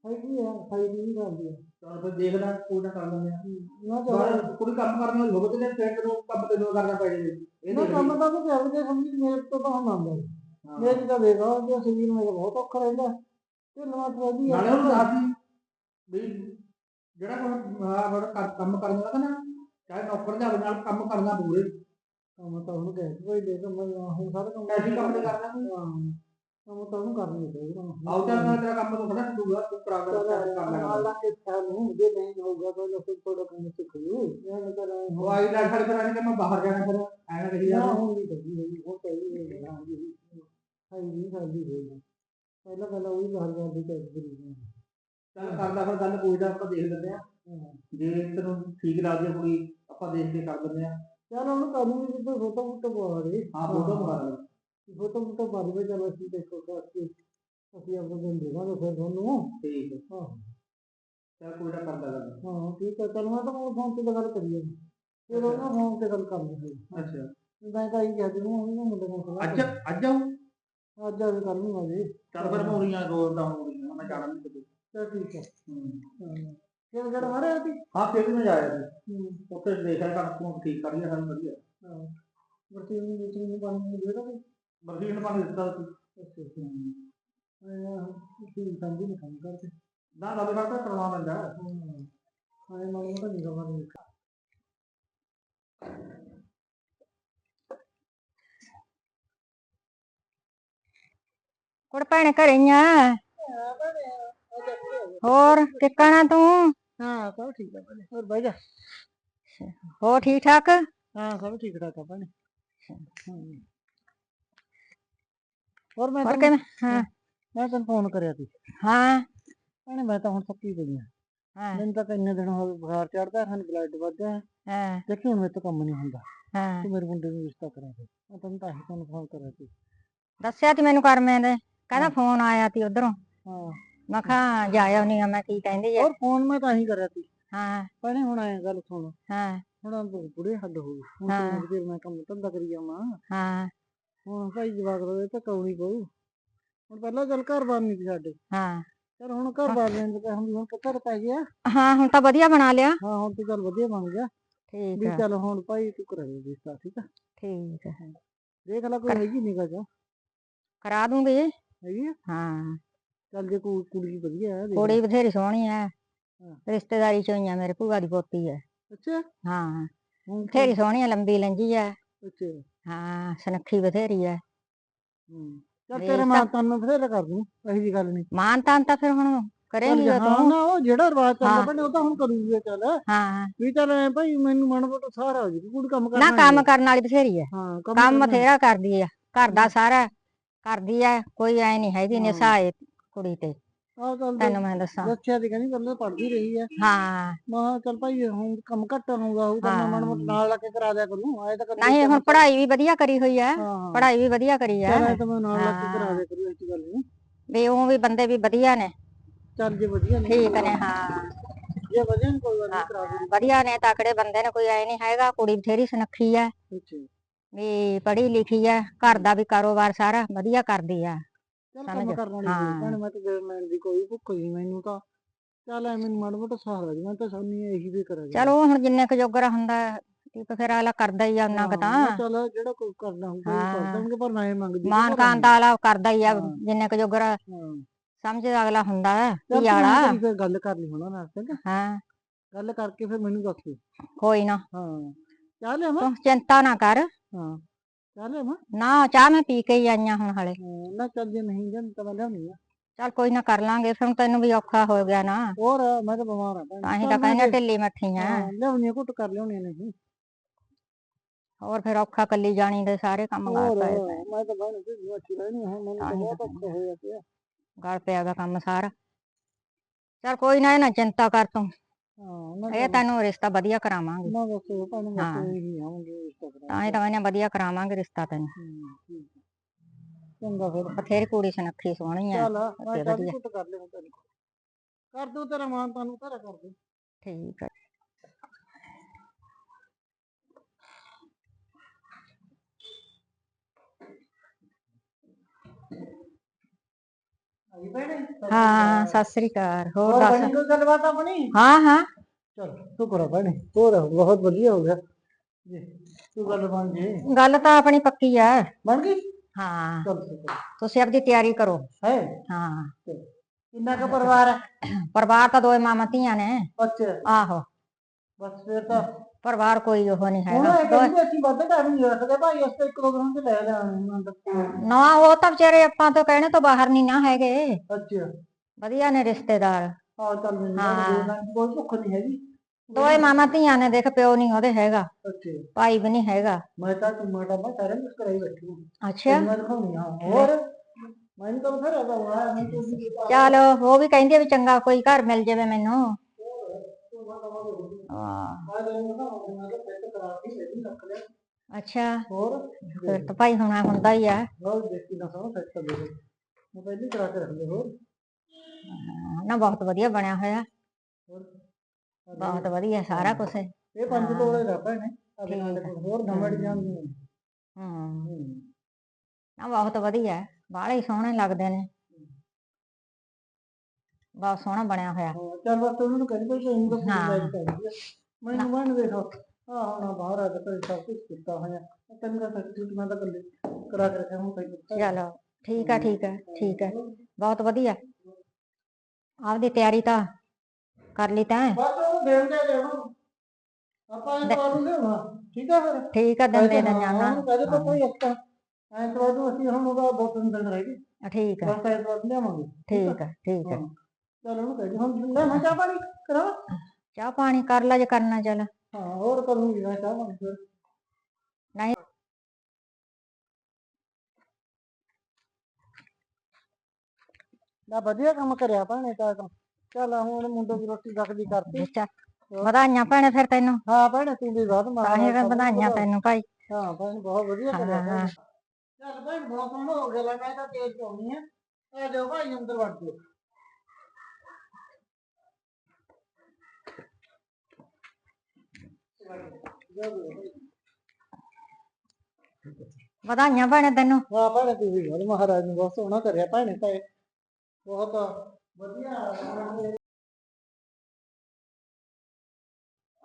S1: ਹੈਗੀ ਆ ਸਾਈ ਦੀ ਕਰਦੀ ਆ।
S2: ਚਲ ਫਿਰ ਦੇਖ ਲੈ ਕੋਈ ਨਾ ਕਰ ਲੈਂਦੇ ਆ।
S1: ਨਾ ਚੱਲ
S2: ਬਾਹਰ ਕੁੜੀ ਕੰਮ ਕਰਨ ਵਾਲੀ ਹੋਵੇ ਤੇ ਫਿਰ ਤੈਨੂੰ ਕੰਮ ਤੈਨੂੰ ਕਰਨਾ ਪੈ ਜਾਵੇ ਇਹ
S1: ਨਾ
S2: ਦੇਖ
S1: ਕੰਮ ਤਾਂ ਤੂੰ ਜਿਹਾ ਸਮਝੀ ਮੇਰੇ ਤੋਂ ਤਾਂ ਹੁਣ ਆਉਂਦਾ।
S2: ਹਾਂ।
S1: ਮੇਰੀ ਤਾਂ ਦੇਖਾ ਜੇ ਸਰੀਰ ਮੇਰਾ ਬਹੁਤ ਔਖਾ ਰਹਿੰਦਾ ਤੇ ਲਵਾਟ ਰਹੀ ਆ
S2: ਨਾਲੇ ਉਹਨੂੰ ਦੱਸਦੀ ਵੀ ਜਿਹੜਾ ਕੋਈ ਆਹ ਬੜਾ ਕੰਮ- ਕੰਮ ਕਰਨ ਵਾਲਾ ਨਾ ਚਾਹੇ ਨੌਕਰ ਦੇ ਨਾਲ ਕੰਮ ਕਰਨਾ ਪੂਰੇ
S1: ਕੰਮ ਤਾਂ ਉਹਨੂੰ ਕਹਿ ਕੋਈ ਦੇ ਕੰਮ ਹੁਣ ਸਾਰਾ ਕੰਮ
S2: ਐਸੀ ਕੰਮ ਨਹੀਂ ਕਰਨਾ।
S1: ਹਾਂ। ਕੰਮ ਤਾਂ ਉਹਨੂੰ ਕਰਨੀ ਚਾਹੀਦਾ
S2: ਆਉ ਤਾਂ ਨਾ ਤੇਰਾ ਕੰਮ ਤੋਂ ਖੜਾ ਦੂਗਾ ਤੂੰ ਕਰਾ ਕਰ ਕਰ ਲੈ
S1: ਨਾਲ ਲਾ ਕੇ ਸਾਨੂੰ ਜੇ ਨਹੀਂ ਹੋਊਗਾ ਤਾਂ ਲੋਕ ਥੋੜਾ ਕੰਮ ਸਿੱਖ ਲੂ ਨਾ ਕਰ
S2: ਉਹ ਆਈ ਲੈ ਖੜ ਕਰਾਂਗੇ ਕਿ ਮੈਂ ਬਾਹਰ ਜਾਣਾ ਫਿਰ ਕਹੀ
S1: ਨਾ।
S2: ਜਾਂਦਾ
S1: ਹੁਣ ਨਹੀਂ ਕਰੀ ਹੋਈ ਉਹ ਪਹਿਲੀ ਹੋਈ ਨਾ ਹਾਈ ਨਹੀਂ ਕਰਦੀ ਹੋਈ ਪਹਿਲਾਂ ਪਹਿਲਾਂ ਉਹੀ ਬਾਹਰ ਜਾਂਦੀ ਚਾਹੀਦੀ ਸੀ
S2: ਚੱਲ ਕਰਦਾ ਫਿਰ ਗੱਲ ਕੋਈ ਨਾ ਆਪਾਂ ਦੇਖ ਲੈਂਦੇ ਆ ਜੇ ਤੈਨੂੰ ਠੀਕ ਲੱਗਦੀ ਹੈ ਕੁੜੀ ਆਪਾਂ ਦੇਖ ਕੇ ਕਰ ਦਿੰਦੇ ਆ
S1: ਚਲ ਉਹਨੂੰ ਕਰੂੰਗੀ ਜਿੱਦਾਂ ਫੋਟੋ ਫੋਟੋ ਪਵਾ ਦੇ।
S2: ਹਾਂ ਫੋਟੋ ਮੰਗਾ ਲੈ
S1: ਫੋਟੋ ਫੋਟੋ ਪਾ ਦੇ ਚਲੋ ਅਸੀਂ ਦੇਖੋ ਕਰਕੇ ਅਸੀਂ ਆਪਣੇ ਦਿਨ ਦੇਵਾਂਗੇ ਫਿਰ ਤੁਹਾਨੂੰ।
S2: ਠੀਕ ਹੈ।
S1: ਹਾਂ।
S2: ਚੱਲ ਕੋਈ ਨਾ ਕਰਦਾ ਗੱਲ।
S1: ਹਾਂ ਠੀਕ ਹੈ। ਚਲ ਮੈਂ ਤਾਂ ਫੋਨ ਤੇ ਗੱਲ ਕਰੀਏ ਫਿਰ ਉਹਨਾਂ ਫੋਨ ਤੇ ਗੱਲ ਕਰ ਲਈ
S2: ਅੱਛਾ।
S1: ਮੈਂ ਤਾਂ ਇਹ ਕਹਿ ਦੂੰਗਾ ਉਹਨਾਂ ਮੁੰਡੇ ਨੂੰ ਸਲਾਹ
S2: ਅੱਜ ਅੱਜ ਆਉ
S1: ਕਰ। ਅੱਜ ਆਵੇ ਕੱਲ ਨੂੰ ਆਵੇ।
S2: ਚੱਲ ਫਿਰ ਮੋਰੀਆਂ ਰੋਜ਼ ਦਾ ਮੋਰੀਆਂ ਮੈਂ ਜਾਣਾ ਨਹੀਂ ਕਿਤੇ।
S1: ਚਲ ਠੀਕ ਹੈ।
S2: ਹੂੰ।
S1: ਹਾਂ। ਫਿਰ ਜੜ ਮਾਰਿਆ ਸੀ?
S2: ਹਾਂ ਫਿਰ ਵੀ ਮੈਂ ਜਾਇਆ ਸੀ।
S1: ਹੂੰ।
S2: ਉੱਥੇ ਦੇਖਿਆ ਕਣਕ ਨੂੰ ਠੀਕ ਕਰ ਲਿਆ ਸਾਨੂੰ ਵਧੀਆ।
S1: ਹਾਂ। ਵਰਤੀ ਨੂੰ ਵਿੱਚ ਨੂੰ ਪਾਣੀ ਨੂੰ ਦੇ ਦੋ
S2: ਬਰਫੀਨ ਪਾਣੀ ਦਿੱਤਾ ਸੀ।
S1: ਅੱਛਾ ਅੱਛਾ ਮੈਂ ਠੀਕ ਸੰਭੀ ਨਹੀਂ ਕੰਮ ਕਰਦੇ।
S2: ਨਾ ਘਰ ਤਾਂ ਕਰਵਾ ਲੈਂਦਾ
S1: ਹਾਂ। ਆਏ ਮਾਨੂੰ ਤਾਂ ਨਹੀਂ ਖਬਰ ਨਹੀਂ
S3: ਕੁੜ ਭੈਣੇ ਘਰੇ ਹੀ ਆ। ਹੋਰ ਟਿਕਾਣਾ ਤੂੰ?
S1: ਹਾਂ ਸਭ ਠੀਕ ਹੈ ਭੈਣੇ। ਹੋਰ ਬਹਿ ਜਾ।
S3: ਹੋ ਠੀਕ ਠਾਕ?
S1: ਹਾਂ ਸਭ ਠੀਕ ਠਾਕ ਆ ਭੈਣੇ। ਹਮ। ਹੋਰ ਮੈਂ
S3: ਹੋਰ ਕਿਵੇਂ ਹਾਂ।
S1: ਮੈਂ ਤੈਨੂੰ ਫੋਨ ਕਰਿਆ ਸੀ।
S3: ਹਾਂ।
S1: ਭੈਣੇ ਮੈਂ ਤਾਂ ਹੁਣ ਥੱਕੀ ਪਈ ਆ।
S3: ਹਾਂ।
S1: ਮੈਨੂੰ ਤਾਂ ਇੰਨੇ ਦਿਨ ਹੋ ਗਏ ਬੁਖਾਰ ਚੜਦਾ ਹਨ ਬਲੱਡ ਵੱਧਦਾ।
S3: ਹਾਂ।
S1: ਦੇਖੀ ਹੁਣ ਮੇਰੇ ਤੋਂ ਕੰਮ ਨਹੀਂ ਹੁੰਦਾ।
S3: ਹਾਂ।
S1: ਤੂੰ ਮੇਰੇ ਮੁੰਡੇ ਨੂੰ ਰਿਸ਼ਤਾ ਕਰਾ ਦੇ। ਮੈਂ ਤੈਨੂੰ ਤਾਂ ਹੀ ਤੁਹਾਨੂੰ ਫੋਨ ਕਰਿਆ ਸੀ।
S3: ਦੱਸਿਆ ਤੀ ਮੈਨੂੰ ਕਰਮੇ ਦੇ ਕਹਿੰਦਾ ਫੋਨ ਆਇਆ ਤੀ ਉਧਰੋਂ।
S1: ਹਾਂ।
S3: ਮੈਂ ਕਿਹਾ ਜਾ ਆਉਣੀ ਆ ਮੈਂ ਕੀ ਕਹਿੰਦੀ ਆ।
S1: ਹੋਰ ਫੋਨ ਮੈਂ ਤਾਂ ਹੀ ਕਰਿਆ ਸੀ।
S3: ਹਾਂ।
S1: ਭੈਣੇ ਹੁਣ ਆਏ ਗੱਲ ਸੁਣ।
S3: ਹਾਂ।
S1: ਹੁਣ ਬੁੜੇ ਹੱਦ ਹੋ ਗਈ। ਹੁਣ ਮੈਂ ਕੰਮ ਧੰਦਾ ਕਰੀ ਜਾਵਾਂ।
S3: ਹਾਂ।
S1: ਹੁਣ ਭਾਈ ਜਵਾਕ ਦਾ ਤਾਂ ਕੌਣੀ ਪਊ। ਹੁਣ ਪਹਿਲਾਂ ਚੱਲ ਘਰ ਬਾਰ ਨਹੀਂ ਸੀ ਸਾਡੇ।
S3: ਹਾਂ।
S1: ਚਲ ਹੁਣ ਘਰ ਬਾਰ ਲੈਣ ਦੇ ਹੁਣ ਹੁਣ ਕਿੱਥੇ ਪੈ ਗਿਆ।
S3: ਹਾਂ ਹੁਣ ਤਾਂ ਵਧੀਆ ਬਣਾ ਲਿਆ।
S1: ਹਾਂ ਹੁਣ ਤੂੰ ਚੱਲ ਵਧੀਆ ਬਣ ਗਿਆ।
S3: ਠੀਕ
S1: ਵੀ
S3: ਆ।
S1: ਚੱਲ ਹੁਣ ਭਾਈ ਤੂੰ ਕਰਾਈ ਰਿਸ਼ਤਾ ਠੀਕ ਆ?
S3: ਠੀਕ ਆ।
S1: ਦੇਖ ਲੈ ਕੋਈ ਹੈਗੀ ਨਿਕਾ ਜਾ
S3: ਕਰਾ ਦੂੰਗੀ
S1: ਹੈਗੀ ਆ?
S3: ਹਾਂ।
S1: ਚੱਲ ਜੇ ਕੋਈ ਕੁੜੀ ਵਧੀਆ ਹੈ ਦੇਖ
S3: ਕੁੜੀ ਬਥੇਰੀ ਸੋਹਣੀ
S1: ਹਾਂ।
S3: ਰਿਸ਼ਤੇਦਾਰੀ ਚੋਂ ਹੀ ਆ ਮੇਰੇ ਭੂਆ ਦੀ ਪੋਤੀ ਐ
S1: ਅੱਛਾ।
S3: ਹਾਂ।
S1: ਹੁਣ
S3: ਬਥੇਰੀ ਸੋਹਣੀ ਐ ਲੰਬੀ ਲੰਜੀ ਐ
S1: ਅੱਛਾ।
S3: ਹਾਂ ਸੁਨੱਖੀ ਬਥੇਰੀ ਐ।
S1: ਹੂੰ ਚੱਲ
S3: ਦੇਖ
S1: ਤੇਰੇ
S3: ਤਾਂ-
S1: ਮਾਂ ਤੈਨੂੰ ਬਥੇਰਾ ਕਰ ਦੂੰ ਇਹੀ ਜੀ ਗੱਲ ਨਹੀਂ।
S3: ਮਾਨ ਤਾਨ ਤਾਂ ਫਿਰ ਹੁਣ ਕਰੇਂਗੀ ਉਹ
S1: ਹਾਂ
S3: ਤੂੰ
S1: ਨਾ ਉਹ ਜਿਹੜਾ ਰਿਵਾਜ ਚੱਲਦਾ
S3: ਹਾਂ।
S1: ਪੈਣੇ ਉਹ ਤਾਂ ਹੁਣ ਕਰੂਗੀ ਚੱਲ।
S3: ਹਾਂ।
S1: ਵੀ ਚੱਲ ਐ ਭਾਈ ਮੈਨੂੰ ਮਨ ਬੋਟ ਸਾਰਾ ਹੋ ਜੀ ਕੁੜੀ ਕੰਮ ਕਰਨਾ
S3: ਨਾ ਕੰਮ ਕਰਨ ਵਾਲੀ ਬਥੇਰੀ ਐ।
S1: ਹਾਂ
S3: ਕੰਮ
S1: ਕਰਨਾ।
S3: ਬਥੇਰਾ ਕਰਦੀ ਆ ਘਰ ਦਾ ਸਾਰਾ ਕਰਦੀ ਐ ਕੋਈ ਐ ਨਹੀਂ ਹੈਗੀ
S1: ਹਾਂ।
S3: ਨਿਸਾਏ ਕੁੜੀ ਤੇ।
S1: ਆਹ
S3: ਤੈਨੂੰ ਮੈਂ ਦੱਸਾਂ।
S1: ਦੱਸਿਆ ਤੇ ਕਹਿੰਦੀ ਪਹਿਲਾਂ ਪੜ੍ਹਦੀ ਰਹੀ ਹੈ
S3: ਹਾਂ।
S1: ਮੈਂ ਕਿਹਾ ਚੱਲ ਭਾਈ ਹੁਣ ਕੰਮ ਘੱਟ ਹੋਊਗਾ ਉਹ ਤਾਂ ਮੈਂ ਮਨ ਮੋਟ ਨਾਲ ਲਾ ਕੇ ਕਰਾ ਦਿਆ ਕਰੂੰ ਆਏ ਤਾਂ ਕਦੀ
S3: ਨਹੀਂ ਹੁਣ ਪੜ੍ਹਾਈ ਵੀ ਵਧੀਆ ਕਰੀ ਹੋਈ
S1: ਹਾਂ ਹਾਂ।
S3: ਪੜ੍ਹਾਈ ਵੀ ਵਧੀਆ ਕਰੀ ਐ
S1: ਚੱਲ ਐਂ ਤਾਂ ਮੈਂ ਨਾਲ ਲਾ ਕੇ ਕਰਾ
S3: ਹਾਂ।
S1: ਦਿਆ ਕਰੂ ਐਸੀ ਗੱਲ ਨਹੀਂ।
S3: ਵੀ ਉਹ ਵੀ ਬੰਦੇ ਵੀ ਵਧੀਆ ਨੇ।
S1: ਚੱਲ ਜੇ ਵਧੀਆ ਨਹੀਂ
S3: ਠੀਕ ਨੇ ਹਾਂ।
S1: ਜੇ ਵਧੀਆ ਨਹੀਂ ਕੋਈ ਗੱਲ ਨਹੀਂ ਕਰਾ ਦੇ
S3: ਵਧੀਆ ਨੇ ਤਕੜੇ ਬੰਦੇ ਨੇ ਕੋਈ ਐ ਨਹੀਂ ਹੈਗਾ ਕੁੜੀ ਬਥੇਰੀ ਸੁਨੱਖੀ ਐ
S1: ਅੱਛਾ।
S3: ਵੀ ਪੜ੍ਹੀ ਲਿਖੀ ਐ ਘਰ ਦਾ ਵੀ ਕਾਰੋਬਾਰ ਸਾਰਾ ਵਧੀਆ ਕਰਦੀ ਆ।
S1: ਚੱਲ
S3: ਸਮਝ
S1: ਕੰਮ ਕਰਨ ਵਾਲੀ
S3: ਹਾਂ।
S1: ਹੋਈ ਭੈਣ ਮੈਂ ਤਾਂ ਮੈਂ ਦੀ ਕੋਈ ਭੁੱਖ ਨਹੀਂ ਮੈਨੂੰ ਤਾਂ। ਚੱਲ ਐ ਮੈਨੂੰ ਮਨ ਮੋਟ ਸਹਾਰਾ ਜੀ ਮੈਂ ਤਾਂ ਸਾਨੀ ਇਹੀ ਵੀ ਕਰਾਂ
S3: ਚਲੋ ਹੁਣ ਜਿੰਨੇ ਕੁ ਜੋਗਰਾ ਹੁੰਦਾ ਠੀਕ ਫਿਰ ਅਗਲਾ ਕਰਦਾ ਹੀ ਆ ਉਹਨਾਂ ਕੁ ਤਾਂ।
S1: ਚੱਲ ਜਿਹੜਾ ਕੋਈ ਕਰਨਾ ਹੋਊਗਾ ਉਹ ਕਰ
S3: ਹਾਂ।
S1: ਦਾਂਗੇ ਪਰ ਮੈਂ ਮੰਗਦੀ
S3: ਮਾਨ ਕਾਨ ਦਾ ਵਾਲਾ ਕਰਦਾ ਹੀ ਆ
S1: ਹਾਂ।
S3: ਜਿੰਨੇ ਕੁ ਜੋਗਰਾ ਸਮਝ ਅਗਲਾ ਹੁੰਦਾ ਹੈ
S1: ਚੱਲ
S3: ਧੀ
S1: ਐਂ
S3: ਵਾਲਾ
S1: ਕਰੀ ਫਿਰ ਗੱਲ ਕਰ ਲਈ ਹੁਣ ਨਾਲ ਚੰਗਾ
S3: ਹਾਂ?
S1: ਗੱਲ ਕਰਕੇ ਫਿਰ ਮੈਨੂੰ ਦੱਸ
S3: ਕੋਈ ਨਾ।
S1: ਹਾਂ। ਲਿਆਵਾਂ
S3: ਤੂੰ ਚਿੰਤਾ ਨਾ ਕਰ।
S1: ਹਾਂ। ਚਾਹ ਲਿਆਵਾਂ?
S3: ਨਾ ਚਾਹ ਮੈਂ ਪੀ ਕੇ ਹੀ ਆਈਆਂ ਹੁਣ ਹਲੇ।
S1: ਹਾਂ, ਨਾ ਚੱਲ ਜੇ ਨਹੀਂ ਜਾਂ ਤਾਂ ਮੈਂ ਲਿਆਉਣੀ ਆ।
S3: ਚੱਲ ਕੋਈ ਨਾ ਕਰ ਲਾਂਗੇ ਫਿਰ ਤੈਨੂੰ ਵੀ ਔਖਾ ਹੋ ਗਿਆ ਨਾ।
S1: ਹੋਰ ਮੈਂ ਤਾਂ ਬਿਮਾਰ ਆ ਭੈਣ
S3: ਤਾਂ
S1: ਚੱਲ
S3: ਤਾਂ ਕਹਿੰਦੇ ਢਿੱਲੀ ਮੱਠੀ ਆ।
S1: ਲਿਆਉਣੀ ਘੁੱਟ ਕਰ ਲਿਆਉਣੀ ਨਹੀਂ।
S3: ਹੋਰ ਫਿਰ ਔਖਾ ਕੱਲੀ ਜਾਣੀ ਦੇ ਸਾਰੇ ਕੰਮ ਗਾਲ
S1: ਹੋਰ
S3: ਪਏ ਪਏ।
S1: ਮੈਂ ਤਾਂ ਭੈਣ ਜੀ ਅੱਛੀ ਰਹਿਣੀ ਹੈ ਮੈਨੂੰ
S3: ਤਾਂ
S1: ਤਾਂ
S3: ਹੀ
S1: ਬਹੁਤ
S3: ਤਾਂ
S1: ਔਖਾ ਹੋਇਆ ਪਿਆ।
S3: ਗਲ ਪਿਆ ਗਾ ਕੰਮ ਸਾਰਾ। ਚੱਲ ਕੋਈ ਨਾ ਇਹ ਨਾ ਚਿੰਤਾ ਕਰ ਤੂੰ।
S1: ਹਾਂ
S3: ਇਹ ਤੈਨੂੰ ਰਿਸ਼ਤਾ ਵਧੀਆ ਕਰਾਵਾਂਗੇ।
S1: ਮੈਂ। ਇਹੀ ਆਉਂਗੀ ਇਸ ਤਰ੍ਹਾਂ
S3: ਤਾਂ ਹੀ ਤਾਂ ਕਹਿੰਦੇ ਵਧੀਆ ਕਰਾਵਾਂਗੇ ਰਿਸ਼ਤਾ ਤੈਨੂੰ।
S1: ਚੰਗਾ ਫਿਰ।
S3: ਬਥੇਰੀ ਕੁੜੀ ਸੁਨੱਖੀ ਸੋਹਣੀ ਆ।
S1: ਚੱਲ ਮੈਂ ਕਰ ਲਿਆ ਤੈਨੂੰ ਕਰ ਦੂੰ ਤੇਰਾ ਮਾਨ ਤੁਹਾਨੂੰ ਘਰ ਕਰ ਦੂੰ।
S3: ਠੀਕ ਆ।
S1: ਆਈ ਭੈਣੇ?
S3: ਹਾਂ ਸਤਿ ਸ੍ਰੀ ਅਕਾਲ ਹੋਰ
S1: ਹੋਰ
S3: ਦੱਸ।
S1: ਬਣੀ ਕੋਈ ਗੱਲਬਾਤ ਆਪਣੀ?
S3: ਹਾਂ ਹਾਂ।
S1: ਚਲ ਸ਼ੁਕਰ ਆ ਭੈਣੇ ਹੋਰ ਬਹੁਤ ਵਧੀਆ ਹੋ ਗਿਆ। ਜੀ ਤੂੰ ਗੱਲ ਬਣ ਜੇ
S3: ਗੱਲ ਤਾਂ ਆਪਣੀ ਪੱਕੀ ਆ।
S1: ਬਣ ਗਈ?
S3: ਹਾਂ।
S1: ਚਲ ਸ਼ੁਕਰ
S3: ਤੁਸੀਂ ਆਪਦੀ ਤਿਆਰੀ ਕਰੋ।
S1: ਹੈ?
S3: ਹਾਂ।
S1: ਕਿੰਨਾ ਕੁ ਪਰਿਵਾਰ ਹੈ
S3: ਪਰਿਵਾਰ ਤਾਂ ਦੋਏ ਮਾਮਾ ਧੀਆਂ ਨੇ।
S1: ਅੱਛਾ।
S3: ਆਹੋ।
S1: ਬਸ ਫਿਰ ਤਾਂ
S3: ਪਰਿਵਾਰ ਕੋਈ ਉਹ ਨਹੀਂ
S1: ਹੁਣ
S3: ਹੈਗਾ।
S1: ਇਹ ਕਹਿੰਦੇ ਅਸੀਂ ਵੱਧ ਟਾਈਮ ਨਹੀਂ ਰੱਖਦੇ ਭਾਈ ਉਸ ਤੇ ਇੱਕ ਦੋ ਦਿਨ ਚ ਲੈ ਲੈਣ
S3: ਨਾ ਉਹ ਤਾਂ ਵਿਚਾਰੇ ਆਪਾਂ ਤੋਂ ਕਹਿਣੇ ਤੋਂ ਬਾਹਰ ਨਹੀਂ ਨਾ ਹੈਗੇ।
S1: ਅੱਛਾ।
S3: ਵਧੀਆ ਨੇ ਰਿਸ਼ਤੇਦਾਰ।
S1: ਆ ਚੱਲ ਮੈਨੂੰ
S3: ਹਾਂ।
S1: ਤਾਂ ਦੋ ਦਿਨ ਕੋਈ ਭੁੱਖ ਨਹੀਂ ਹੈਗੀ।
S3: ਦੋਏ ਮਾਮਾ ਧੀਆਂ ਨੇ ਦੇਖ ਪਿਓ ਨਹੀਂ ਉਹਦੇ ਹੈਗਾ।
S1: ਅੱਛਾ।
S3: ਭਾਈ ਵੀ ਨਹੀਂ ਹੈਗਾ।
S1: ਮੈਂ ਤਾਂ ਟਮਾਟਾ ਮੈਂ ਸਾਰੇ ਮਿਕਸ ਕਰਾਈ ਬੈਠੀ ਹਾਂ।
S3: ਅੱਛਾ।
S1: ਮੈਂ ਦਿਖਾਉਣੀ ਹਾਂ। ਹੋਰ? ਮੈਨੂੰ ਤਾਂ ਬਥੇਰਾ ਦਾ ਵਾਹ ਮੈਂ ਤੂੰ ਵੀ
S3: ਚੱਲ ਉਹ ਵੀ ਕਹਿੰਦੀ ਆ ਵੀ ਚੰਗਾ ਕੋਈ ਘਰ ਮਿਲ ਜਾਵੇ ਮੈਨੂੰ। ਹਾਂ।
S1: ਮੈਂ ਤੈਨੂੰ ਦਿਖਾਉਂਦਾ ਮੈਂ ਤਾਂ ਸੈੱਟ ਕਰਾ ਕੇ ਇਹ ਰੱਖ ਲਿਆ।
S3: ਅੱਛਾ।
S1: ਹੋਰ?
S3: ਫਿਰ ਤਾਂ ਭਾਈ ਹੁਣਾ ਹੁੰਦਾ ਹੀ ਆ।
S1: ਹੋਰ ਦੇਖੀ ਨਾ ਸੋਹਣਾ ਸੈੱਟ ਕਰ ਦੇ। ਮੈਂ ਪਹਿਲੀ ਕਰਾ ਕੇ ਰੱਖ ਲਿਆ ਹੋਰ?
S3: ਹਾਂ, ਨਾ ਬਹੁਤ ਵਧੀਆ ਬਣਿਆ ਹੋਇਆ।
S1: ਹੋਰ?
S3: ਬਹੁਤ ਵਧੀਆ ਸਾਰਾ ਕੁਝ
S1: ਇਹ ਪੰਜ ਤੋਲੇ ਦਾ ਭੈਣੇ ਅਗੇ ਨਾਲ
S3: ਠੀਕ
S1: ਹੋਰ ਨਮੜ ਜਾਂਦੀ
S3: ਹੂੰ। ਨਾ ਬਹੁਤ ਵਧੀਆ। ਬਾਹਲੇ ਹੀ ਸੋਹਣੇ ਲੱਗਦੇ ਨੇ। ਬਹੁਤ ਸੋਹਣਾ ਬਣਿਆ ਹੋਇਆ।
S1: ਚੱਲ ਬਸ ਉਹਨਾਂ ਨੂੰ ਕਹਿੰਦੇ ਕਿ ਇਹਨੂੰ ਤਾਂ ਪੂਰੀ
S3: ਹਾਂ।
S1: ਲਾਈਟ ਚਾਹੀਦੀ ਹੈ ਮੈਨੂੰ ਮਨ ਦੇਖੋ ਆ ਹੁਣ ਬਾਹਰ ਆ ਕੇ ਸਭ ਕੁਝ ਕੀਤਾ ਹੋਇਆ। ਤੈਨੂੰ ਦਾ ਸਬਸਟੀਟਿਊਟ ਮੈਂ ਤਾਂ ਕੱਲੇ ਕਰਾ ਕੇ ਰੱਖਿਆ ਹੁਣ ਤੈਨੂੰ
S3: ਚਲੋ ਠੀਕ ਆ ਠੀਕ ਆ ਠੀਕ ਆ। ਬਹੁਤ ਵਧੀਆ। ਆਪਦੀ ਤਿਆਰੀ ਤਾਂ ਕਰ ਲਈ ਤੈਂ।
S1: ਬਸ ਉਹ ਦੇਣ ਦੇ ਦੇ ਉਹਨੂੰ ਆਪਾਂ ਇਹ ਨੂੰ ਲਿਆਉਣਾ। ਠੀਕ ਆ ਫਿਰ?
S3: ਠੀਕ ਆ ਦਿਨ ਦੇ
S1: ਹਾਂ,
S3: ਜਾਣਾ।
S1: ਕਹਿੰਦੇ ਤਾਂ ਕੋਈ ਅੱਛਾ ਐਂ ਨੂੰ ਅਸੀਂ ਹੁਣ ਉਹਦਾ ਦੋ ਤਿੰਨ ਦਿਨ ਰਹਿ ਗਏ।
S3: ਠੀਕ ਆ।
S1: ਬਸ ਐਂ ਤੋਂ ਲਿਆਵਾਂਗੇ।
S3: ਠੀਕ ਆ ਠੀਕ ਆ।
S1: ਹਾਂ। ਚੱਲ ਉਹਨੂੰ ਕਹਿੰਦੇ ਹੁਣ ਲੈ ਮੈਂ ਚਾਹ ਪਾਣੀ ਕਰਾਂ
S3: ਚਾਹ ਪਾਣੀ ਕਰ ਲੈ ਜੇ ਕਰਨਾ ਚੱਲ।
S1: ਹਾਂ ਹੋਰ ਕਰੂੰਗੀ ਮੈਂ ਚਾਹ ਪਾਣੀ ਫਿਰ।
S3: ਨਹੀਂ।
S1: ਨਾ ਵਧੀਆ ਕੰਮ ਕਰਿਆ ਭਾਣੇ ਤਾਂ ਤੂੰ। ਚੱਲ ਹੁਣ ਮੁੰਡੇ ਦੀ ਰੋਟੀ ਰੱਖਦੀ ਕਰਤੀ।
S3: ਅੱਛਾ ਵਧਾਈਆਂ ਭੈਣੇ ਫਿਰ ਤੈਨੂੰ।
S1: ਹਾਂ ਭੈਣੇ ਤੂੰ ਵੀ ਬਾਤ ਮਾਰ
S3: ਤਾਂ ਹੀ ਤਾਂ ਵਧਾਈਆਂ ਤੈਨੂੰ ਭਾਈ।
S1: ਹਾਂ ਭੈਣ ਬਹੁਤ ਵਧੀਆ ਕਰਿਆ। ਭੈਣ। ਚੱਲ ਭੈਣ ਬਹੁਤ ਸੋਹਣਾ ਹੋ ਗਿਆ ਲੈ ਮੈਂ ਤਾਂ ਤੇਜ਼ ਚਾਉਣੀ ਆ। ਆ ਜਾਓ ਭਾਈ ਅੰਦਰ ਵੜ ਜਾਓ।
S3: ਵਧਾਈਆਂ ਭੈਣੇ ਤੈਨੂੰ।
S1: ਵਾਹ ਭੈਣੇ, ਤੁਸੀਂ ਹੋਰ ਮਹਾਰਾਜ ਨੂੰ ਬਹੁਤ ਸੋਹਣਾ ਕਰਿਆ ਭੈਣੇ ਤਾਂ ਬਹੁਤ ਵਧੀਆ।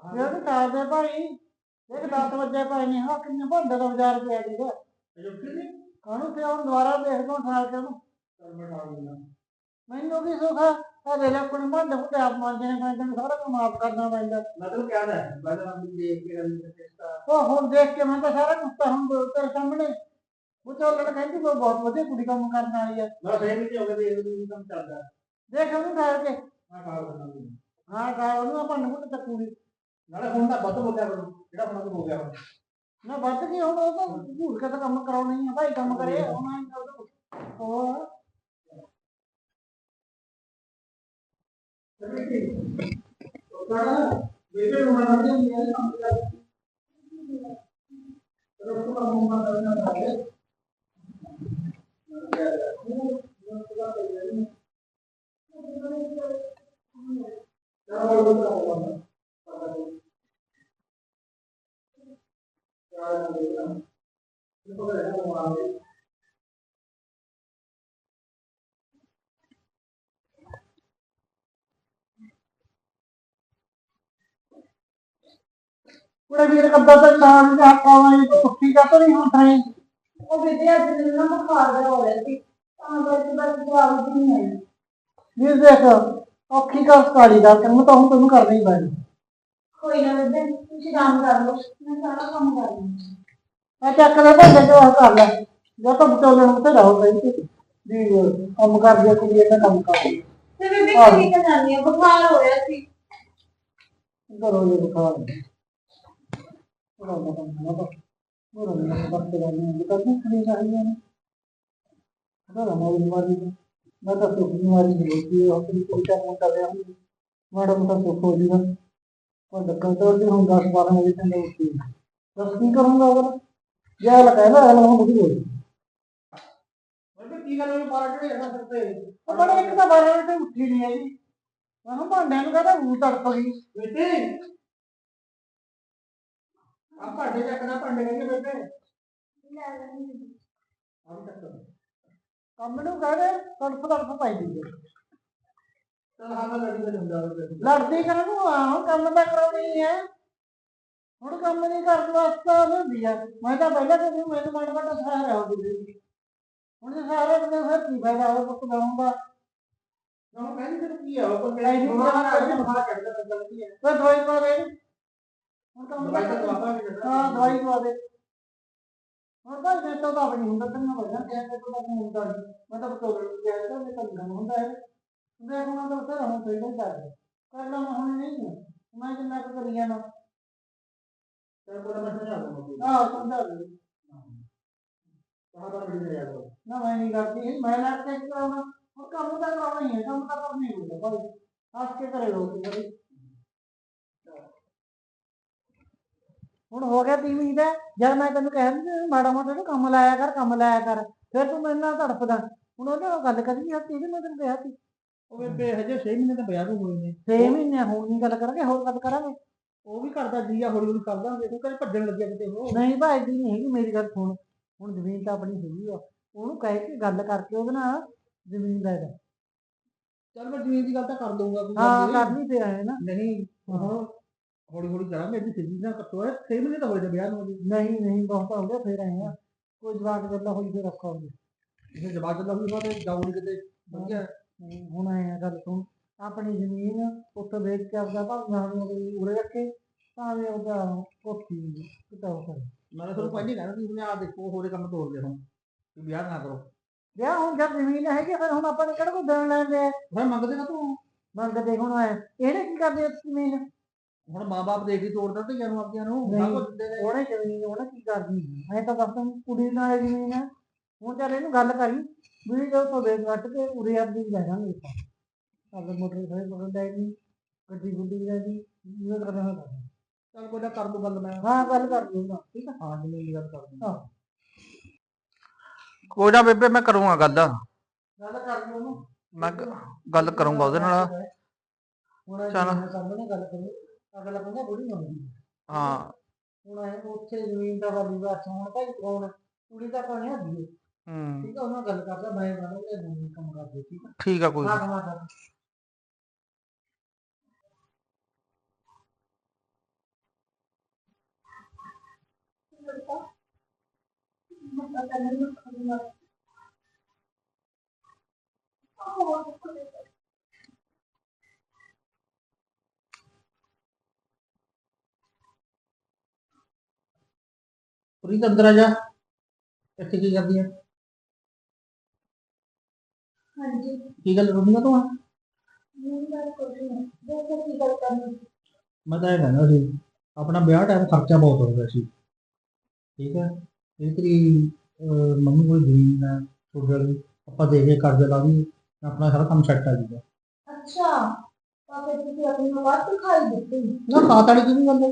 S1: ਇਹ ਵੀ ਦੇ ਭਾਈ, ਇੱਕ 10 ਵਜੇ ਭਾਈ ਨੇ। ਹਾਂ ਕਿੰਨੇ ਭਾਂਡੇ ਦਾ ਬਾਜ਼ਾਰ ਪਿਆ ਦੀਗਾ ਕਾਹਨੂੰ ਤੇ ਉਹ ਦੁਬਾਰਾ ਦੇਖ ਲਓ ਠਾਲ ਕੇ ਉਹਨੂੰ। ਮੈਨੂੰ ਕੀ ਸੁੱਖ ਆਹ ਵੇਲੇ ਆਪਣੇ ਭਾਂਡੇ ਭੁੱਟੇ ਆਪ ਮਾਂਜਣੇ ਪੈਂਦੇ ਨੇ ਸਾਰਾ ਕੰਮ ਆਪ ਕਰਨਾ ਪੈਂਦਾ।
S2: ਮਤਲਬ ਕਿਆ ਹੈ ਪਹਿਲਾਂ ਮੈਂ ਦੇਖ ਕੇ ਗੱਲ ਕਰਦਾ
S1: ਉਹ ਹੁਣ ਦੇਖ ਕੇ ਮੈਂ ਤਾਂ ਸਾਰਾ ਕੁਝ ਤਾਂ ਹੁਣ ਤੇਰੇ ਸਾਹਮਣੇ। ਉਹ ਚੱਲਣ ਕਹਿੰਦੀ ਉਹ ਬਹੁਤ ਵਧੀਆ ਕੁੜੀ ਕੰਮ ਕਰਨ ਵਾਲੀ ਹੈ
S2: ਮੈਂ ਫੇਰ ਵੀ ਹੋ ਗਿਆ ਦੇਖ ਲਈ ਕੰਮ ਚੱਲਦਾ।
S1: ਦੇਖ ਉਹਨੂੰ ਠਾਲ ਕੇ।
S2: ਮੈਂ ਕਾਲ ਕਰਨਾ
S1: ਹਾਂ ਕਾ ਉਹਨੂੰ ਆਪਾਂ ਨੂੰ ਤਾਂ ਕੁੜੀ
S2: ਨਾਲੇ ਹੁਣ ਤਾਂ ਵੱਧ ਬੋਲਿਆ ਕਰੋ ਜਿਹੜਾ ਹੁਣ ਹੋ ਗਿਆ
S1: ਨਾ ਵੱਧ ਕੀ ਹੁਣ ਉਹ ਤਾਂ ਝੂਠ ਕੇ ਤਾਂ ਕੰਮ ਕਰਾਉਣਾ ਹੀ ਆ ਭਾਈ ਕੰਮ ਕਰੇ ਉਹਨਾਂ ਹੀ ਉਹ
S2: ਬੇਬੇ ਨੂੰ ਮਨਾ ਨਹੀਂ ਹੈ ਕੰਮ ਕਰ ਰੋਕ ਕਾ ਮੁੰਡਾ ਕਰਨਾ ਹੈ
S1: ਕੁੜੇ ਵੀਰ ਕੱਬਾ ਤਾਂ ਨਾਲ ਜਾ ਕਾਵਾਂ ਇਹ ਕੁੱਤੀ ਕਾ ਤਾਂ ਨਹੀਂ ਹੁੰਦਾ ਹੈ
S4: ਉਹ ਵਿਦਿਆ ਦਿਨ ਨੂੰ ਬੁਖਾਰ ਦਾ ਹੋ ਰਿਹਾ ਸੀ ਤਾਂ ਕਰਕੇ ਬਸ ਜਵਾਬ ਵੀ ਨਹੀਂ ਆਇਆ।
S1: ਵੀਰ ਦੇਖ ਔਖੀ ਕਾ ਸਕਾਲੀ ਦਾ ਕੰਮ ਤਾਂ ਹੁਣ ਤੈਨੂੰ ਕਰਨਾ ਹੀ ਪੈਣਾ।
S4: ਕੋਈ ਨਾ ਬੇਬੇ ਤੁਸੀਂ ਆਰਾਮ ਕਰ ਲਓ ਮੈਂ ਸਾਰਾ ਕੰਮ ਕਰ ਲੂੰਗੀ
S1: ਮੈਂ ਚੱਕ ਲੈ ਭਾਂਡੇ ਜੋ ਕਰ ਲੈ। ਜੋ ਤਾਂ ਬਚੋਲਣ ਉੱਤੇ ਰਹੋ ਬਈ ਵੀ ਕੰਮ ਕਰਦੀ ਆ ਕੁੜੀ ਇਹਦਾ ਕੰਮ ਕਰਦੀ
S4: ਤੇ ਬੇਬੇ ਤਾਂ ਜਾਣੀ ਆ? ਬੁਖਾਰ ਹੋ ਰਿਹਾ ਸੀ।
S1: ਕਰੋ ਇਹ ਬੁਖਾਰ। ਉਹ ਕੰਮ ਨਾ ਬਸ ਉਹ ਨਾ ਬਸ ਤੇ ਨਹੀਂ ਤਾਂ ਕੁਝ ਨਹੀਂ ਚਾਹੀਦਾ ਨਾ ਉਹਦਾ ਮੌਜ ਮਾਰੀ ਮੈਂ ਤਾਂ ਸੁਖ ਮਾਰੀ ਨਹੀਂ ਕਿ ਉਹ ਆਪਣੀ ਕੋਈ ਕੰਮ ਕਰ ਰਿਹਾ ਹਾਂ ਮਾੜਾ ਮੋਟਾ ਸੁਖ ਹੋ ਜੂਗਾ ਉਹ ਡੱਕਾ ਤੋੜ ਦੇ ਹੁਣ 10 12 ਵਜੇ ਤੱਕ ਉੱਠੀ ਬਸ ਕੀ ਕਰੂੰਗਾ ਅਗਰ ਜੇ ਅਗਲਾ ਕਹਿੰਦਾ ਅਗਲਾ ਨੂੰ ਬੁੱਧੀ ਹੋਈ
S2: ਬੇਬੇ ਕੀ ਗੱਲ ਹੋਈ ਪਾਰਾ ਕਿਹੜੇ ਇਹਨਾਂ ਸਿਰ ਤੇ
S1: ਉਹ ਬੜਾ ਇੱਕ ਤਾਂ 12 ਵਜੇ ਤੱਕ ਉੱਠੀ ਨਹੀਂ ਹੈਗੀ ਮੈਂ ਭਾਂਡਿਆਂ ਨੂੰ ਕਹਿੰਦਾ ਉਹ ਤੜਪ ਗਈ
S2: ਬੇਟੇ ਆ ਭਾਂਡੇ ਚੱਕਣਾ ਭਾਂਡੇ ਕਹਿੰਦੇ ਬੇਟੇ ਆਮ ਚੱਕ
S1: ਕੰਮ ਨੂੰ ਕਹਿੰਦੇ ਤੜਪ ਤੜਪ ਪਾਈ ਦੀ
S2: ਚਲ ਹਾਂ ਮੈਂ ਗੱਡੀ ਤੇ ਹੁੰਦਾ ਬੇਬੇ।
S1: ਲੜਦੀ ਕਰਨ ਨੂੰ ਆਹ ਕੰਮ ਤਾਂ ਕਰਾਉਣੀ ਹੈ ਹੁਣ ਕੰਮ ਨਹੀਂ ਕਰਨ ਵਾਸਤੇ ਹੁੰਦੀ ਆ। ਮੈਂ ਤਾਂ ਪਹਿਲਾਂ ਤੇ ਮੈਨੂੰ ਮਾੜਾ ਮਾੜਾ ਸਹਾਰਾ ਹੋ ਗਈ ਹੁਣ ਜੇ ਸਹਾਰਾ ਦੇ ਫਿਰ ਕੀ ਫਾਇਦਾ? ਹੋਵੇ ਪੁੱਤ ਬਣਾਉਂਦਾ
S2: ਨਾ ਕਹਿੰਦੀ ਫਿਰ ਕੀ ਆ ਉਹ ਕੋਈ ਨਹੀਂ ਮਹਾ ਕਰਦਾ ਤਾਂ ਗਲਤੀ ਹੈ।
S1: ਫਿਰ ਦਵਾਈ ਪਾ ਦੇ। ਹੁਣ ਕੰਮ
S2: ਤਾਂ
S1: ਤਾਂ
S2: ਕਰਦਾ
S1: ਹਾਂ ਦਵਾਈ ਪਾ ਦੇ ਹੁਣ ਤਾਂ ਜੇ ਤੋਂ ਤਾਂ ਆਪਣੀ ਹੁੰਦਾ ਤੈਨੂੰ ਵਜਨ ਤੇ ਤੇ ਤੋਂ ਤਾਂ ਨਹੀਂ। ਹੁੰਦਾ ਨੀ। ਮੈਂ ਤਾਂ ਬਤੌਰ ਗਿਆ ਤਾਂ ਮੈਂ ਤਾਂ ਕੰਮ ਹੁੰਦਾ ਹੈ ਦੇਖ ਹੁਣ ਤਾਂ ਸਾਰਾ ਹੁਣ ਸਹੀ ਨਹੀਂ ਕਰ ਕਰ ਲਾ ਮੈਂ ਹੁਣ ਨਹੀਂ ਹੈ। ਮੈਂ ਜਿੰਨਾ ਕੁ ਕਰੀ ਜਾਣਾ।
S2: ਕੋਈ ਨਾ ਮੈਂ ਸਮਝਾ ਦੂੰਗਾ
S1: ਆਹ ਸਮਝਾ ਦੇ।
S2: ਤਾਂ ਬੜੀ ਕਰਿਆ ਕਰੋ
S1: ਨਾ ਮੈਂ ਨਹੀਂ ਕਰਦੀ। ਮੈਂ ਲੱਗ ਕੇ ਕੀ ਕਰਾਉਣਾ ਉਹ ਕੰਮ ਤਾਂ ਕਰਾਉਣਾ ਹੀ ਹੈ ਕੰਮ ਤਾਂ ਕਰਨਾ ਹੀ ਹੁੰਦਾ ਭਾਈ। ਹੱਸ ਕੇ ਕਰੇ ਲੋਕ ਬੜੀ ਹੁਣ ਹੋ ਗਿਆ ਤੀਵੀਂ ਦਾ ਜਦ ਮੈਂ ਤੈਨੂੰ ਕਹਿ ਦਿੰਦੀ ਮਾੜਾ ਮੋਟਾ ਨੂੰ ਕੰਮ ਲਾਇਆ ਕਰ ਕੰਮ ਲਾਇਆ ਕਰ ਫਿਰ ਤੂੰ ਮੇਰੇ ਨਾਲ ਤੜਫਦਾ। ਹੁਣ ਉਹਨੇ ਉਹ ਗੱਲ ਕਰੀ ਆ ਤੀਵੀਂ ਮੈਂ ਤੈਨੂੰ ਕਿਹਾ ਸੀ।
S2: ਉਹ ਬੇਬੇ ਹਜੇ 6 ਮਹੀਨੇ ਤਾਂ ਵਿਆਹ ਨੂੰ ਹੋਏ ਨੇ
S1: 6 ਮਹੀਨੇ ਹੁਣ ਨਹੀਂ ਗੱਲ ਕਰਾਂਗੇ ਹੋਰ ਗੱਲ ਕਰਾਂਗੇ।
S2: ਉਹ ਵੀ ਕਰਦਾ ਜੀ ਆ ਹੌਲੀ ਹੌਲੀ ਕਰਦਾ ਦੇਖੋ ਕਦੇ ਭੱਜਣ ਲੱਗਿਆ ਕਿਤੇ ਉਹ।
S1: ਨਹੀਂ ਭਾਈ ਦੀ ਨਹੀਂ ਹੈਗੀ ਮੇਰੀ ਗੱਲ ਸੁਣ। ਹੁਣ ਜ਼ਮੀਨ ਤਾਂ ਆਪਣੀ ਹੈਗੀ ਆ। ਉਹਨੂੰ ਕਹਿ ਕੇ ਗੱਲ ਕਰਕੇ ਉਹਦੇ ਨਾਲ ਜ਼ਮੀਨ ਲੈ ਲੈ
S2: ਚਲ ਮੈਂ ਜ਼ਮੀਨ ਦੀ ਗੱਲ ਤਾਂ ਕਰ ਦਊਂਗਾ ਕੋਈ
S1: ਹਾਂ। ਕਰਨੀ ਪਿਆ ਹੈ ਨਾ।
S2: ਨਹੀਂ ਹੁਣ ਹੌਲੀ ਹੌਲੀ ਕਰਾਂਗੇ ਇਹਦੀ ਸਿੱਧੀ ਨਾ ਕੱਟੋ ਹੈ 6 ਮਹੀਨੇ ਤਾਂ ਹੋਏ ਨੇ ਵਿਆਹ ਨੂੰ ਅਜੇ।
S1: ਨਹੀਂ ਨਹੀਂ ਬਹੁਤ ਹੋ ਗਿਆ ਫੇਰ ਆਏ ਆ। ਕੋਈ ਜਵਾਕ ਗੱਲਾਂ ਹੋਈ ਫੇਰ ਰੱਖਾਂਗੇ
S2: ਇਹ ਜਵਾਬ ਦਾ ਵੀ ਉਹਦੇ ਜਾਊਂਗੇ ਕਿਤੇ। ਵਧੀਆ।
S1: ਨਹੀਂ, ਹੁਣ ਆਏ ਆ ਗੱਲ ਸੁਣ। ਆਪਣੀ ਜ਼ਮੀਨ ਉੱਥੇ ਵੇਚ ਕੇ ਆਪਦਾ ਭਾਵੇਂ ਹੁਣ ਉਰੇ ਰੱਖੇ ਭਾਵੇਂ ਉਹਦਾ ਕੋਠੀ ਕਿਤਾ ਹੋ ਕਰੇ
S2: ਮੈਂ ਤਾਂ ਤੁਹਾਨੂੰ ਪਹਿਲਾਂ ਹੀ ਕਹਿਣਾ ਸੀ ਉਹਨੇ ਆ ਦੇਖੋ ਹੋਰੇ ਕੰਮ ਤੋੜ ਲਿਆ ਹੁਣ। ਵੀ ਵਿਆਹ ਨਾ ਕਰੋ।
S1: ਵਿਆਹ ਹੁਣ ਜਦ ਜ਼ਮੀਨ ਹੈਗੀ ਫਿਰ ਹੁਣ ਆਪਾਂ ਨੇ ਕਿਹੜਾ ਕੋਈ ਦੇਣ ਲੈਣ ਦੇ?
S2: ਫਿਰ ਮੰਗਦੇ ਨਾ ਤੂੰ
S1: ਮੰਗਦੇ ਹੁਣ ਆਏ ਇਹਨੇ ਕੀ ਕਰਦੇ ਆ ਜ਼ਮੀਨ?
S2: ਹੁਣ ਮਾਂ-ਬਾਪ ਦੇਖ ਹੀ ਤੋੜਦਾ ਤੇ ਨੂੰ ਆਪਿਆਂ ਨੂੰ। ਸਭ ਕੁਝ ਦਿੰਦੇ ਨੇ।
S1: ਉਹਨੇ ਜ਼ਮੀਨ ਉਹਨੇ ਕੀ ਕਰਦੀ ਮੈਂ ਤਾਂ ਦੱਸਾਂ ਕੁੜੀ ਨਾਲ ਜ਼ਮੀਨ ਹੈ। ਹੁਣ ਚੱਲ ਇਹਨੂੰ ਗੱਲ ਕਰੀ। ਵੀ ਜੋ ਤੋਂ ਵੇਚ ਵੱਟ ਕੇ ਉਰੇ ਆਪਦੀ ਲੈ ਜਾਵਾਂਗੇ ਅਗਰ ਮੋਟਰਸਾਈਕਲ ਕੋਲ ਲੈ ਗਈ ਗੱਡੀ ਗੁੱਡੀ ਲੈ ਗਈ ਇਹ ਕਰਨਾ ਹੈ
S2: ਚੱਲ ਕੋਈ ਨਾ ਕਰ ਦੂ ਗੱਲ ਮੈਂ।
S1: ਹਾਂ ਗੱਲ ਕਰ ਲੂੰਗਾ ਠੀਕ ਹੈ
S2: ਹਾਂ ਜ਼ਮੀਨ ਦੀ ਗੱਲ ਕਰ ਦੂੰਗਾ
S1: ਹਾਂ।
S5: ਕੋਈ ਨਾ ਬੇਬੇ ਮੈਂ ਕਰੂੰਗਾ ਗੱਲ।
S1: ਗੱਲ ਕਰ ਉਹਨੂੰ।
S5: ਮੈਂ ਗ- ਗੱਲ ਕਰੂੰਗਾ ਉਹਦੇ ਨਾਲ।
S1: ਹੁਣ
S5: ਚੱਲ।
S1: ਚੱਲ ਸਾਹਮਣੇ ਗੱਲ ਕਰੂ ਅਗਲਾ ਕਹਿੰਦਾ ਬੁੜੀ ਮੰਗਦੀ
S5: ਹਾਂ।
S1: ਹੁਣ ਇਹ ਉੱਥੇ ਜ਼ਮੀਨ ਦਾ ਵਾਲੀ ਬਾਤ ਹੁਣ ਭਾਈ ਕੌਣ? ਕੁੜੀ ਦਾ ਕੋਣ ਹੈ ਦੀ
S5: ਹੂੰ।
S1: ਠੀਕ ਹੈ ਉਹਨਾਂ ਨਾਲ ਗੱਲ ਕਰਦਾ ਮੈਂ ਬਣਾ ਇਹ ਨਹੀਂ ਕੰਮ ਕਰਦੇ ਠੀਕ ਹੈ
S5: ਠੀਕ ਆ ਕੋਈ ਨੀ।
S1: ਕਮਾ ਕਰ
S2: ਪ੍ਰੀਤ ਅੰਦਰ ਆ ਜਾ। ਇੱਥੇ ਕੀ ਕਰਦੀ ਆ?
S4: ਹਾਂਜੀ।
S2: ਕੀ ਗੱਲ ਰੋਂਦੀਆਂ ਤੂੰ?
S4: ਮੇਰੀ ਗੱਲ ਕਰ ਰਹੀ ਹਾਂ ਦੇਖੋ ਕੀ ਗੱਲ ਕਰਨੀ?
S2: ਮੈਂ ਤਾਂ ਇਹ ਕਹਿੰਦਾ ਸੀ ਆਪਣਾ ਵਿਆਹ ਟਾਈਮ ਖਰਚਾ ਬਹੁਤ ਹੋ ਗਿਆ ਸੀ। ਠੀਕ ਹੈ ਇਹ ਤੇਰੀ ਮੰਮੀ ਕੋਲ ਜ਼ਮੀਨ ਹੈ ਛੋਟੇ ਵਾਲੀ। ਆਪਾਂ ਦੇ ਕੇ ਕਰਜ਼ਾ ਲਾ ਵੀ ਆਪਣਾ ਸਾਰਾ ਕੰਮ ਸੈੱਟ ਆ ਜੂਗਾ
S4: ਅੱਛਾ। ਤਾਂ ਫਿਰ ਤੁਸੀਂ ਆਪਣੀ ਆਵਾਜ਼ ਦਿਖਾਈ ਦਿੱਤੀ।
S2: ਨਾ ਵਾਲੀ ਕਿਵੇਂ ਗੱਲ ਹੈ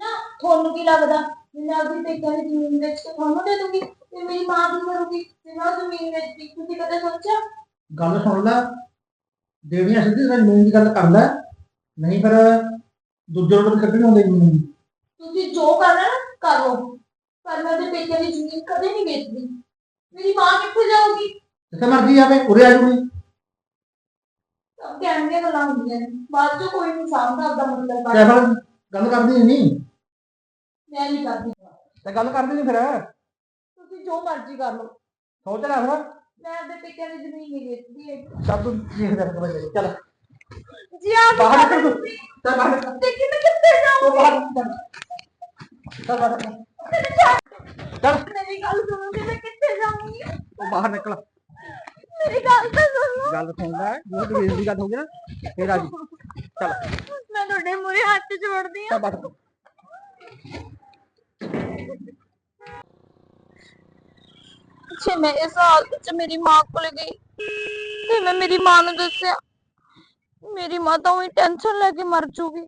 S4: ਨਾ ਤੁਹਾਨੂੰ ਕੀ ਲੱਗਦਾ? ਵੀ ਮੈਂ ਆਪਣੀ ਪੇਕਾਂ ਦੀ ਜ਼ਮੀਨ ਵੇਚ ਕੇ ਤੁਹਾਨੂੰ ਦੇ ਦੂੰਗੀ ਤੇ ਮੇਰੀ ਮਾਂ ਕੀ ਕਰੂਗੀ ਤੇ ਮੈਂ ਉਹ ਜ਼ਮੀਨ ਵੇਚਦੀ ਤੁਸੀਂ ਕਦੇ ਸੋਚਿਆ
S2: ਗੱਲ ਸੁਣ ਲੈ ਦੇਣੀਆਂ ਸਿੱਧੀ ਤਾਂ ਜ਼ਮੀਨ ਦੀ ਗੱਲ ਕਰ ਲੈ ਨਹੀਂ ਫਿਰ ਦੂਜੇ ਰੋਡ ਕੱਢਣੀ ਹੁੰਦੀ ਜ਼ਮੀਨ
S4: ਤੁਸੀਂ ਜੋ ਕਰਨਾ ਨਾ ਕਰ ਲਓ ਪਰ ਮੈਂ ਤੇ ਪੇਕਾਂ ਦੀ ਜ਼ਮੀਨ ਕਦੇ ਨਹੀਂ ਵੇਚਦੀ ਮੇਰੀ ਮਾਂ ਕਿੱਥੇ ਜਾਊਗੀ
S2: ਜਿੱਥੇ ਮਰਜ਼ੀ ਆਵੇ ਉਰੇ ਆ ਜੂਗੀ
S4: ਸਭ ਕਹਿਣ ਦੀਆਂ ਗੱਲਾਂ ਹੁੰਦੀਆਂ ਨੇ ਬਾਅਦ ਚੋਂ ਕੋਈ ਨਹੀਂ ਸਾਹਮਣਾ ਆਪਦਾ ਮਤਲਬ
S2: ਤੇ
S4: ਕਰ
S2: ਫਿਰ ਗੱਲ ਕਰਦੀ ਨਹੀਂ
S4: ਮੈਂ ਨਹੀਂ ਕਰਦੀ।
S2: ਤੇ ਗੱਲ ਕਰਦੀ ਨਹੀਂ ਫਿਰ।
S4: ਤੁਸੀਂ ਜੋ ਮਰਜ਼ੀ ਕਰ ਲਓ।
S2: ਸੋਚ ਲੈ ਫਿਰ।
S4: ਮੈਂ ਆਪਦੇ ਪੇਕਾਂ ਦੀ ਜ਼ਮੀਨ ਨਹੀਂ ਵੇਚਦੀ ਹੈਗੀ।
S2: ਸਭ ਤੂੰ ਦੇਖਦਾ ਫਿਰ ਚੱਲ।
S4: ਜੀ ਆਪ
S2: ਬਾਹਰ ਨਿਕਲ ਤੂੰ। ਚੱਲ ਬਾਹਰ ਨਿਕਲ।
S4: ਤੇ ਕਿ ਮੈਂ ਕਿੱਥੇ
S2: ਤੂੰ ਬਾਹਰ ਨਿਕਲ। ਚੱਲ ਬਾਹਰ ਨਿਕਲ। ਚੱਲ।
S4: ਮੇਰੀ ਗੱਲ ਸੁਣੋ ਕਿ ਮੈਂ ਕਿੱਥੇ ਜਾਊਂਗੀ?
S5: ਤੂੰ ਬਾਹਰ ਨਿਕਲ।
S4: ਮੇਰੀ ਗੱਲ ਤਾਂ ਸੁਣੋ।
S5: ਗੱਲ ਸੁਣਦਾ ਹੈ। ਜੋ ਤੇਰੀ ਦੀ ਗੱਲ ਹੋ ਗਈ ਨਾ। ਫੇਰ ਆ ਜੀ। ਚੱਲ।
S4: ਮੈਂ ਤੁਹਾਡੇ ਮੂਹਰੇ ਹੱਥ ਜੋੜਦੀ
S5: ਚੱਲ
S4: ਹਾਂ
S5: ਬਾਹਰ
S4: ਜੇ ਮੈਂ ਇਸ ਹਾਲਤ 'ਚ ਮੇਰੀ ਮਾਂ ਕੋਲ ਗਈ ਤੇ ਮੈਂ ਮੇਰੀ ਮਾਂ ਨੂੰ ਦੱਸਿਆ, ਮੇਰੀ ਮਾਂ ਤਾਂ ਉਹੀ ਟੈਨਸ਼ਨ ਲੈ ਕੇ ਮਰ ਜੂਗੀ।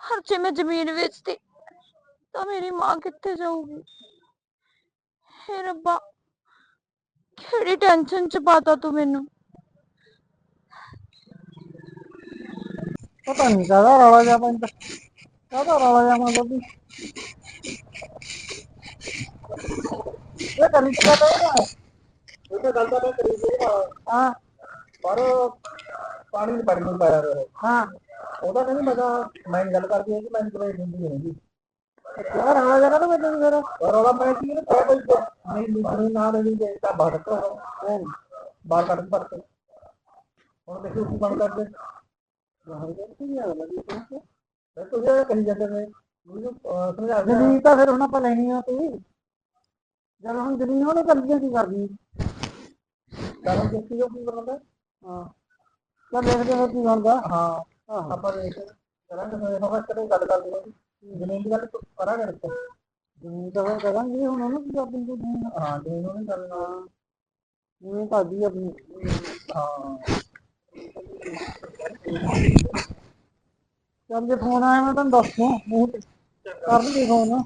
S4: ਹਰ ਜੇ ਮੈਂ ਜ਼ਮੀਨ ਵੇਚਤੀ ਤਾਂ ਮੇਰੀ ਮਾਂ ਕਿੱਥੇ ਜਾਊਗੀ? ਹੇ ਰੱਬਾ, ਕਿਹੜੀ ਟੈਨਸ਼ਨ 'ਚ ਪਾਤਾ ਤੂੰ ਮੈਨੂੰ?
S1: ਪਤਾ ਨਹੀਂ ਕਾਹਦਾ ਰੌਲਾ ਜਾ ਪੈਂਦਾ, ਕਾਹਦਾ ਰੌਲਾ ਜਾ ਮਤਲਬ ਇਹ ਕਰੀ ਤਾ
S2: ਉਹ ਤਾਂ ਗੱਲ ਤਾਂ ਕਰੀ ਸੀ
S1: ਹਾਂ।
S2: ਪਰ ਪਾਣੀ ਨਹੀਂ ਪੜਨ ਪਾਇਆ ਰਿਹਾ
S1: ਹਾਂ।
S2: ਉਹਦਾ ਕਹਿੰਦੀ ਮੈਂ ਤਾਂ ਮੈਂ ਗੱਲ ਕਰਦੀ ਹੈ ਕਿ ਮੈਂ ਦਵਾਈ ਦਿੰਦੀ ਨਹੀਂ
S1: ਯਾਰ ਰੌਲਾ ਜਾ ਨਾ ਮੈਂ ਮੇਰਾ
S2: ਪਰ ਉਹਦਾ ਮੈਂ ਕੀ ਨਾ ਕੋਈ ਨਹੀਂ ਨਹੀਂ ਨਾ ਨਹੀਂ ਦੇ ਤਾਂ ਬਾਹਰ ਕਰੋ ਬਾਹਰ ਕੱਢ ਪਰ ਹੁਣ ਦੇਖੋ ਕੀ ਬਣ ਕਰਦੇ ਬਾਹਰ ਕਰ ਕੀ ਆ ਲੱਗੀ ਤੇ ਤੁਸੀਂ ਇਹ ਕਹੀ ਜਾਂਦੇ ਨੇ। ਮੈਨੂੰ ਸਮਝਾ
S1: ਜ਼ਮੀਨ ਤਾਂ ਫਿਰ ਹੁਣ ਆਪਾਂ ਲੈਣੀ ਆ ਤੀ। ਜਦ ਹੁਣ ਜ਼ਮੀਨ ਉਹਨੇ ਕਰਦੀਆਂ ਕੀ ਕਰਨੀ
S2: ਕਾਰਨ ਦੇਖੀ ਜੋ ਕੀ ਬਣਦਾ
S1: ਹਾਂ। ਤਾਂ ਦੇਖਦੇ ਹਾਂ ਕੀ ਬਣਦਾ
S2: ਹਾਂ। ਆਪਾਂ ਦੇਖ ਕਰਾਂਗੇ, ਫਿਰ ਆਪਾਂ ਕਦੇ ਗੱਲ ਕਰਦੇ ਹਾਂ ਜ਼ਮੀਨ ਦੀ ਗੱਲ ਕਰਾਂਗੇ ਰਿਸ਼ਤੇ
S1: ਜ਼ਮੀਨ ਤਾਂ ਫਿਰ ਕਰਾਂਗੇ, ਹੁਣ ਉਹਨੂੰ ਕੀ ਆਪਣੀ ਕੋਈ
S2: ਹਾਂ, ਜ਼ਮੀਨ ਨੂੰ ਕਰਨਾ।
S1: ਜ਼ਮੀਨ ਤੁਹਾਡੀ ਆਪਣੀ।
S2: ਹਾਂ।
S1: ਚੱਲ ਜੇ ਫੋਨ ਆਇਆ ਮੈਂ ਤੁਹਾਨੂੰ ਦੱਸ ਕਰ ਲਈ ਫੋਨ।